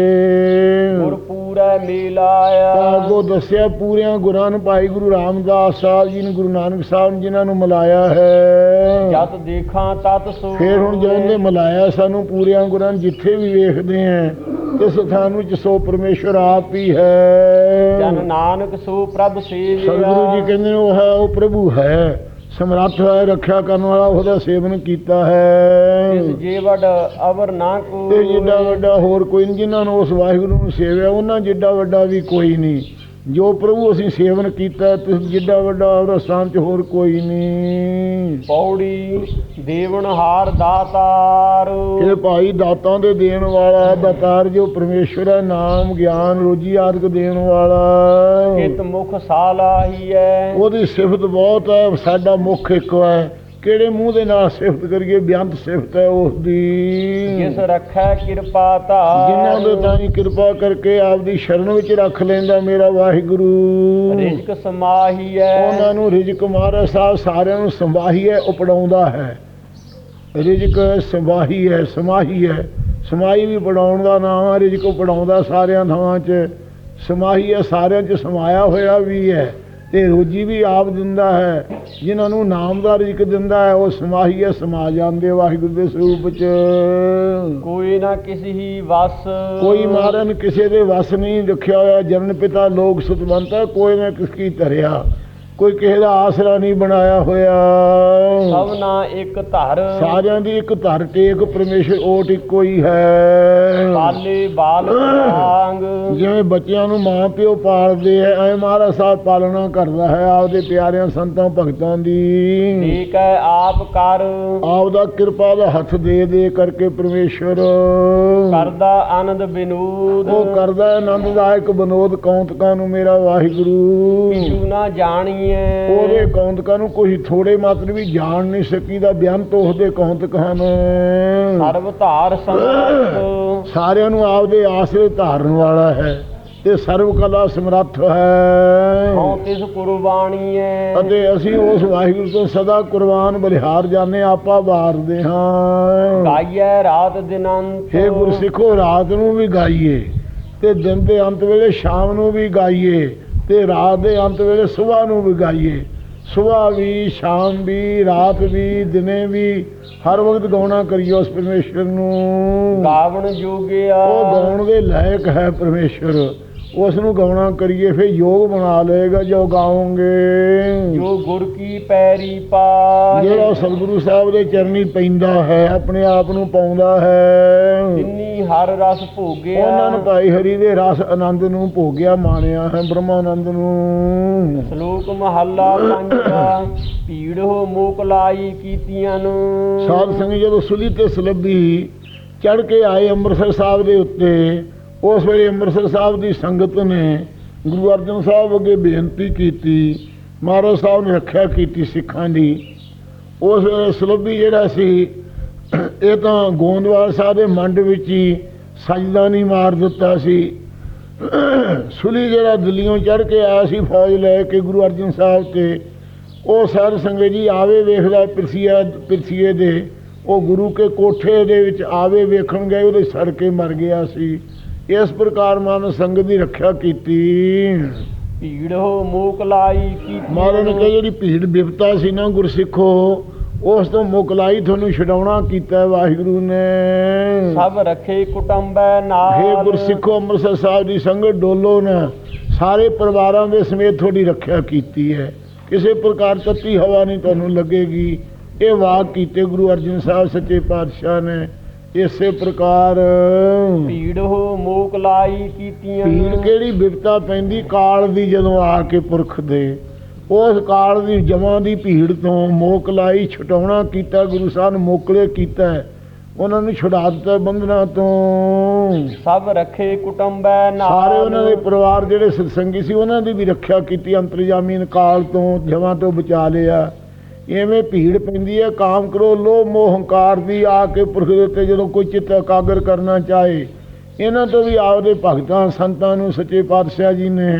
ਗੁਰ ਪੂਰਾ ਮੇਲਾਇਆ ਤਾਂ ਅੱਗੋਂ ਦੱਸਿਆ ਪੂਰਿਆਂ ਗੁਰਾਂ ਨੂੰ ਭਾਈ ਗੁਰੂ ਰਾਮਦਾਸ ਸਾਹਿਬ ਜੀ ਨੇ ਗੁਰੂ ਨਾਨਕ ਸਾਹਿਬ ਨੇ ਜਿਨ੍ਹਾਂ ਨੂੰ ਮਿਲਾਇਆ ਹੈ। ਜਤ ਦੇਖਾਂ ਤਤ ਸੋ ਫਿਰ ਹੁਣ ਜਿਹਨੇ ਮਿਲਾਇਆ ਸਾਨੂੰ ਪੂਰਿਆਂ ਗੁਰਾਂ ਨੂੰ ਜਿੱਥੇ ਵੀ ਵੇਖਦੇ ਆਂ ਇਸ ਥਾਨ ਵਿੱਚ ਸੋ ਪਰਮੇਸ਼ਵਰ ਆਪ ਹੀ ਹੈ। ਜਨ ਨਾਨਕ ਸੋ ਪ੍ਰਭ ਸਤਿਗੁਰੂ ਸੇਵਿਆ ਜੀ ਕਹਿੰਦੇ ਨੇ ਉਹ ਹੈ ਉਹ ਪ੍ਰਭੂ ਹੈ। ਸਮਰੱਥ ਹੈ ਰੱਖਿਆ ਕਰਨ ਵਾਲਾ ਉਹਦਾ ਸੇਵਨ ਕੀਤਾ ਹੈ। ਇਸ ਜੀਵੜ ਅਵਰ ਨਾ ਕੋ ਤੇ ਜਿੱਡਾ ਵੱਡਾ ਹੋਰ ਕੋਈ ਨਹੀਂ ਜਿਨ੍ਹਾਂ ਨੂੰ ਉਸ ਵਾਹਿਗੁਰੂ ਨੂੰ ਸੇਵਿਆ ਉਹਨਾਂ ਜਿੱਡਾ ਵੱਡਾ ਵੀ ਕੋਈ ਨਹੀਂ ਜੋ ਪ੍ਰਭੂ ਅਸੀਂ ਸੇਵਨ ਕੀਤਾ ਤੇ ਜਿੱਡਾ ਵੱਡਾ ਉਹਦਾ ਸਥਾਨ ਚ ਹੋਰ ਕੋਈ ਨਹੀਂ। ਪੌੜੀ ਦੇਵਨ ਹਾਰ ਦਾਤਾਰ। ਇਹ ਭਾਈ ਦਾਤਾਂ ਦੇ ਦੇਣ ਵਾਲਾ ਦਾਤਾਰ ਜੋ ਪਰਮੇਸ਼ਵਰ ਹੈ ਨਾਮ ਗਿਆਨ ਰੋਜੀ ਆਦਿਕ ਦੇਣ ਵਾਲਾ। ਕਿਤ ਮੁਖ ਸਾਲਾਹੀ ਹੈ ਉਹਦੀ ਸਿਫਤ ਬਹੁਤ ਹੈ ਸਾਡਾ ਮੁੱਖ ਇੱਕ ਹੈ। ਕਿਹੜੇ ਮੂੰਹ ਦੇ ਨਾਲ ਸਿਫਤ ਕਰੀਏ ਬਿਆੰਤ ਸਿਫਤ ਹੈ ਉਸ ਦੀ ਜਿਸ ਰੱਖੈ ਕਿਰਪਾ ਧਾਰ। ਜਿਨ੍ਹਾਂ ਦੇ ਤਾਈਂ ਕਿਰਪਾ ਕਰਕੇ ਆਪਦੀ ਸ਼ਰਨ ਵਿੱਚ ਰੱਖ ਲੈਂਦਾ ਮੇਰਾ ਵਾਹਿਗੁਰੂ। ਰਿਜਕ ਸਮਾਹੀ ਹੈ। ਉਹਨਾਂ ਨੂੰ ਰਿਜਕ ਮਹਾਰਾਜ ਸਾਹਿਬ ਸਾਰਿਆਂ ਨੂੰ ਸੰਭਾਹੀ ਹੈ ਉਪੜਾਉਂਦਾ ਹੈ। ਰਿਜਕ ਸੰਭਾਹੀ ਹੈ ਸਮਾਹੀ ਹੈ। ਸਮਾਹੀ ਵੀ ਪੜਾਉਣ ਦਾ ਨਾਮ ਹੈ ਰਿਜਕ ਪੜਾਉਂਦਾ ਸਾਰਿਆਂ ਥਾਵਾਂ 'ਚ। ਸਮਾਹੀ ਹੈ ਸਾਰਿਆਂ 'ਚ ਸਮਾਇਆ ਹੋਇਆ ਵੀ ਹੈ। ਤੇ ਰੋਜੀ ਵੀ ਆਪ ਦਿੰਦਾ ਹੈ। ਜਿਨ੍ਹਾਂ ਨੂੰ ਨਾਮ ਦਾ ਰਿਜਕ ਦਿੰਦਾ ਹੈ ਉਹ ਸਮਾਹੀ ਹੈ ਸਮਾ ਜਾਂਦੇ ਵਾਹਿਗੁਰੂ ਦੇ ਸਰੂਪ 'ਚ। ਕੋਈ ਨਾ ਕਿਸੀ ਹੀ ਵਸ। ਕੋਈ ਮਾਰਨ ਕਿਸੇ ਦੇ ਵਸ ਨਹੀਂ ਰੱਖਿਆ ਹੋਇਆ। ਜਨਨ ਪਿਤਾ ਲੋਕ ਸੁਤਵੰਤਾ ਕੋਈ ਨਾ ਕਿਸ ਕੀ ਧਰਿਆ। ਕੋਈ ਕਿਸੇ ਦਾ ਆਸਰਾ ਨਹੀਂ ਬਣਾਇਆ ਹੋਇਆ। ਸਭਨਾ ਇੱਕ ਧਰ। ਸਾਰਿਆਂ ਦੀ ਇੱਕ ਧਰ ਟੇਕ ਪਰਮੇਸ਼ਰ ਓਟ ਇੱਕੋ ਹੀ ਹੈ। ਪਾਲੇ ਬਾਲ ਵਾਂਗ। ਜਿਵੇਂ ਬੱਚਿਆਂ ਨੂੰ ਮਾਂ ਪਿਓ ਪਾਲਦੇ ਐ ਐ ਮਹਾਰਾਜ ਸਾਹਿਬ ਪਾਲਣਾ ਕਰਦਾ ਹੈ ਆਪਦੇ ਪਿਆਰਿਆਂ ਸੰਤਾਂ ਭਗਤਾਂ ਦੀ। ਠੀਕ ਹੈ ਆਪ ਕਰ। ਆਪਦਾ ਕਿਰਪਾ ਦਾ ਹੱਥ ਦੇ ਦੇ ਕਰਕੇ ਪਰਮੇਸ਼ਰ। ਕਰਦਾ ਆਨੰਦ ਬਿਨੂਦ ਉਹ ਕਰਦਾ ਆਨੰਦਦਾਇਕ ਬਨੋਦ ਕੌਂਤਕਾਂ ਨੂੰ ਮੇਰਾ ਵਾਹਿਗੁਰੂ। ਕਿਛੂ ਨਾ ਜਾਣੀਏ ਉਹਦੇ ਕੌਂਤਕਾਂ ਨੂੰ ਕੋਈ ਥੋੜੇ ਮਾਤਰ ਵੀ ਜਾਣ ਨਹੀਂ ਸਕੀਦਾ ਬਿਆੰਤ ਉਹਦੇ ਕੌਂਤਕ ਹਨ। ਸਰਬ ਧਾਰ ਸਮਰੱਥ ਸਾਰਿਆਂ ਨੂੰ ਆਪਦੇ ਆਸਰੇ ਧਾਰਨ ਵਾਲਾ ਹੈ ਤੇ ਸਰਵ ਕਲਾ ਸਮਰੱਥ ਹੈ। ਹਉ ਤਿਸ ਕੁਰਬਾਨੀਏ ਅਤੇ ਅਸੀਂ ਉਸ ਵਾਹਿਗੁਰੂ ਤੋਂ ਸਦਾ ਕੁਰਬਾਨ ਬਲਿਹਾਰ ਜਾਂਦੇ ਆਪਾਂ ਵਾਰਦੇ ਹਾਂ। ਗਾਈਐ ਰਾਤ ਦਿਨੰਤ। ਹੇ ਗੁਰਸਿੱਖੋ ਰਾਤ ਨੂੰ ਵੀ ਗਾਈਏ ਤੇ ਦਿਨ ਦੇ ਅੰਤ ਵੇਲੇ ਸ਼ਾਮ ਨੂੰ ਵੀ ਗਾਈਏ। ਤੇ ਰਾਤ ਦੇ ਅੰਤ ਵੇਲੇ ਸਵੇਰ ਨੂੰ ਵੀ ਗਾਈਏ। ਸਵੇਰ ਵੀ ਸ਼ਾਮ ਵੀ ਰਾਤ ਵੀ ਦਿਨੇ ਵੀ ਹਰ ਵਕਤ ਗਾਉਣਾ ਕਰੀਏ ਉਸ ਪਰਮੇਸ਼ਰ ਨੂੰ। ਗਾਵਣ ਜੋਗਿਆ। ਉਹ ਗਾਉਣ ਦੇ ਲਾਇਕ ਹੈ ਪਰਮੇਸ਼ਰ ਉਸ ਨੂੰ ਗਾਉਣਾ ਕਰੀਏ ਫਿਰ ਯੋਗ ਬਣਾ ਲਏਗਾ ਜੋ ਗਾਉਂਗੇ ਜੋ ਗੁਰ ਕੀ ਪੈਰੀ ਪਾਏ ਜਿਹੜਾ ਸਤਿਗੁਰੂ ਸਾਹਿਬ ਦੇ ਚਰਨੀ ਪੈਂਦਾ ਹੈ ਆਪਣੇ ਆਪ ਨੂੰ ਪਾਉਂਦਾ ਹੈ। ਜਿਨੀ ਹਰ ਰਸ ਭੋਗਿਆ। ਉਹਨਾਂ ਨੂੰ ਭਾਈ ਹਰੀ ਦੇ ਰਸ ਆਨੰਦ ਨੂੰ ਭੋਗਿਆ ਮਾਣਿਆ ਹੈ ਬ੍ਰਹਮਾਨੰਦ ਨੂੰ। ਸ਼ਲੋਕ ਮਹੱਲਾ ਪੰਜਵਾ ਭੀੜ ਹੋ ਮੋਕ ਲਾਈ ਕੀਤੀਆਂ ਨੂੰ। ਸਾਧ ਸੰਗ ਜਦੋਂ ਸੁਲੀ ਤੇ ਸਲੱਬੀ ਚੜ ਕੇ ਆਏ ਅੰਮ੍ਰਿਤਸਰ ਸਾਹਿਬ ਦੇ ਉੱਤੇ ਉਸ ਵੇਲੇ ਅੰਮ੍ਰਿਤਸਰ ਸਾਹਿਬ ਦੀ ਸੰਗਤ ਨੇ ਗੁਰੂ ਅਰਜਨ ਸਾਹਿਬ ਅੱਗੇ ਬੇਨਤੀ ਕੀਤੀ, ਮਹਾਰਾਜ ਸਾਹਿਬ ਨੇ ਰੱਖਿਆ ਕੀਤੀ ਸਿੱਖਾਂ ਦੀ। ਉਸ ਵੇਲੇ ਸਲੱਬੀ ਜਿਹੜਾ ਸੀ, ਇਹ ਤਾਂ ਗੋਂਦਵਾਲ ਸਾਹਿਬ ਦੇ ਮੰਡ ਵਿੱਚ ਹੀ ਸਜਦਾ ਨਹੀਂ ਮਾਰ ਦਿੱਤਾ ਸੀ। ਸੁਲੀ ਜਿਹੜਾ ਦਿੱਲੀੋਂ ਚੜ ਕੇ ਆਇਆ ਸੀ ਫੌਜ ਲੈ ਕੇ ਗੁਰੂ ਅਰਜਨ ਸਾਹਿਬ ਤੇ, ਉਹ ਸਾਧ ਸੰਗਤ ਜੀ ਆਵੇ ਵੇਖਦਾ ਪਿਰਸੀਆ, ਪਿਰਸੀਏ ਦੇ, ਉਹ ਗੁਰੂ ਕੇ ਕੋਠੇ ਦੇ ਵਿੱਚ ਆਵੇ ਵੇਖਣ ਗਏ, ਉਹਦੇ ਸੜ ਕੇ ਮਰ ਗਿਆ ਸੀ। ਇਸ ਪ੍ਰਕਾਰ ਮਨ ਸੰਗਤ ਦੀ ਰੱਖਿਆ ਕੀਤੀ? ਭੀੜ ਹੋ ਮੋਕ ਲਾਈ ਕੀਤੀਆਂ ਮਹਾਰਾਜ ਨੇ। ਕਿਹਾ ਜਿਹੜੀ ਭੀੜ ਬਿਪਤਾ ਸੀ ਨਾ ਗੁਰਸਿੱਖੋ ਉਸ ਤੋਂ ਮੁਕਲਾਈ ਤੁਹਾਨੂੰ ਛਡਾਉਣਾ ਕੀਤਾ ਵਾਹਿਗੁਰੂ ਨੇ। ਸਭ ਰੱਖੇ ਕੁਟੰਬੈ ਨਾਲ। ਹੇ ਗੁਰਸਿੱਖੋ ਅੰਮ੍ਰਿਤਸਰ ਸਾਹਿਬ ਦੀ ਸੰਗਤ ਡੋਲੋ ਨਾ ਸਾਰੇ ਪਰਿਵਾਰਾਂ ਦੇ ਸਮੇਤ ਤੁਹਾਡੀ ਰੱਖਿਆ ਕੀਤੀ ਹੈ। ਕਿਸੇ ਪ੍ਰਕਾਰ ਤੱਤੀ ਹਵਾ ਨਹੀਂ ਤੁਹਾਨੂੰ ਲੱਗੇਗੀ। ਇਹ ਵਾਕ ਕੀਤੇ ਗੁਰੂ ਅਰਜਨ ਸਾਹਿਬ ਸੱਚੇ ਪਾਤਸ਼ਾਹ ਨੇ। ਇਸੇ ਪ੍ਰਕਾਰ ਭੀੜ ਹੋ ਮੋਕ ਲਾਈ ਕੀਤੀਆਂ। ਭੀੜ। ਕਿਹੜੀ ਬਿਪਤਾ ਪੈਂਦੀ? ਕਾਲ ਦੀ ਜਦੋਂ ਆ ਕੇ ਪੁਰਖ ਦੇ। ਉਸ ਕਾਲ ਦੀ ਜਮਾਂ ਦੀ ਭੀੜ ਤੋਂ ਮੋਕ ਲਾਈ ਛੁਟਾਉਣਾ ਕੀਤਾ ਗੁਰੂ ਸਾਹਿਬ ਨੇ ਮੋਕਲੇ ਕੀਤਾ। ਉਹਨਾਂ ਨੂੰ ਛੁਡਾ ਦਿੱਤਾ ਬੰਧਨਾਂ ਤੋਂ। ਸਭ ਰੱਖੇ ਕੁਟੰਬੈ ਨਾਲ। ਸਾਰੇ ਉਹਨਾਂ ਦੇ ਪਰਿਵਾਰ ਜਿਹੜੇ ਸਤਸੰਗੀ ਸੀ ਉਹਨਾਂ ਦੀ ਵੀ ਰੱਖਿਆ ਕੀਤੀ ਅੰਤਰਜਾਮੀ ਕਾਲ ਤੋਂ ਜਮਾਂ ਤੋਂ ਬਚਾ ਲਿਆ। ਐਵੇਂ ਭੀੜ ਪੈਂਦੀ ਹੈ ਕਾਮ ਕਰੋ ਲੋਭ ਮੋਹ ਹੰਕਾਰ ਦੀ ਆ ਕੇ ਪੁਰਖ ਦੇ ਉੱਤੇ ਜਦੋਂ ਕੋਈ ਚਿੱਤ ਇਕਾਗਰ ਕਰਨਾ ਚਾਹੇ ਇਹਨਾਂ ਤੋਂ ਵੀ ਆਪਦੇ ਭਗਤਾਂ ਸੰਤਾਂ ਨੂੰ ਸੱਚੇ ਪਾਤਸ਼ਾਹ ਜੀ ਨੇ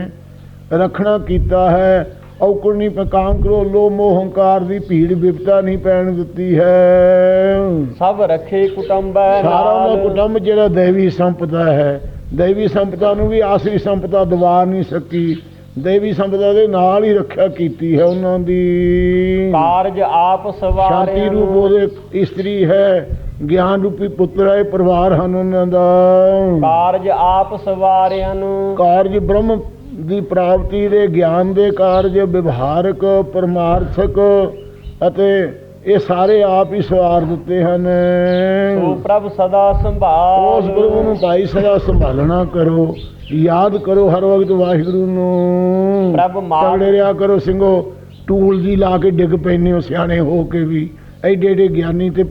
ਰੱਖਣਾ ਕੀਤਾ ਹੈ। ਔਕੜ ਨਹੀਂ ਪ- ਕਾਮ ਕਰੋ ਲੋਭ ਮੋਹ ਹੰਕਾਰ ਦੀ ਭੀੜ ਵਿਪਤਾ ਨਹੀਂ ਪੈਣ ਦਿੱਤੀ ਹੈ। ਸਭ ਰੱਖੇ ਕੁਟੰਬੈ ਸਾਰਾ ਉਹਨਾਂ ਕੁਟੰਬ ਜਿਹੜਾ ਦੇਵੀ ਸੰਪਦਾ ਹੈ ਦੇਵੀ ਸੰਪਦਾ ਨੂੰ ਵੀ ਆਸਰੀ ਸੰਪਦਾ ਦਵਾ ਨਹੀਂ ਸਕੀ। ਦੇਵੀ ਸੰਪਦਾ ਦੇ ਨਾਲ ਹੀ ਰੱਖਿਆ ਕੀਤੀ ਹੈ ਉਹਨਾਂ ਦੀ। ਕਾਰਜ ਆਪ ਸਵਾਰੇ ਸ਼ਾਂਤੀ ਰੂਪ ਉਹਦੇ ਇਸਤਰੀ ਹੈ ਗਿਆਨ ਰੂਪੀ ਪੁੱਤਰ ਹੈ ਪਰਿਵਾਰ ਹਨ ਉਹਨਾਂ ਦਾ। ਕਾਰਜ ਆਪ ਸਵਾਰਿਆਂ ਨੂੰ ਕਾਰਜ ਬ੍ਰਹਮ ਦੀ ਪ੍ਰਾਪਤੀ ਦੇ ਗਿਆਨ ਦੇ ਕਾਰਜ ਵਿਵਹਾਰਕ ਪਰਮਾਰਥਕ ਅਤੇ ਇਹ ਸਾਰੇ ਆਪ ਹੀ ਸਵਾਰ ਦਿੱਤੇ ਹਨ। ਸੋ ਪ੍ਰਭ ਸਦਾ ਸੰਭਾਲ। ਉਸ ਗੁਰੂ ਨੂੰ ਭਾਈ ਸਦਾ ਸੰਭਾਲਣਾ ਕਰੋ। ਯਾਦ ਕਰੋ ਹਰ ਵਕਤ ਵਾਹਿਗੁਰੂ ਨੂੰ। ਪ੍ਰਭ ਮਾਨ- ਤਗੜੇ ਰਿਆ ਕਰੋ ਸਿੰਘੋ ਟੂਲ ਜੀ ਲਾ ਕੇ ਡਿੱਗ ਪੈਨੇ ਹੋ ਸਿਆਣੇ ਹੋ ਕੇ ਵੀ। ਐਡੇ ਐਡੇ ਗਿਆਨੀ ਤੇ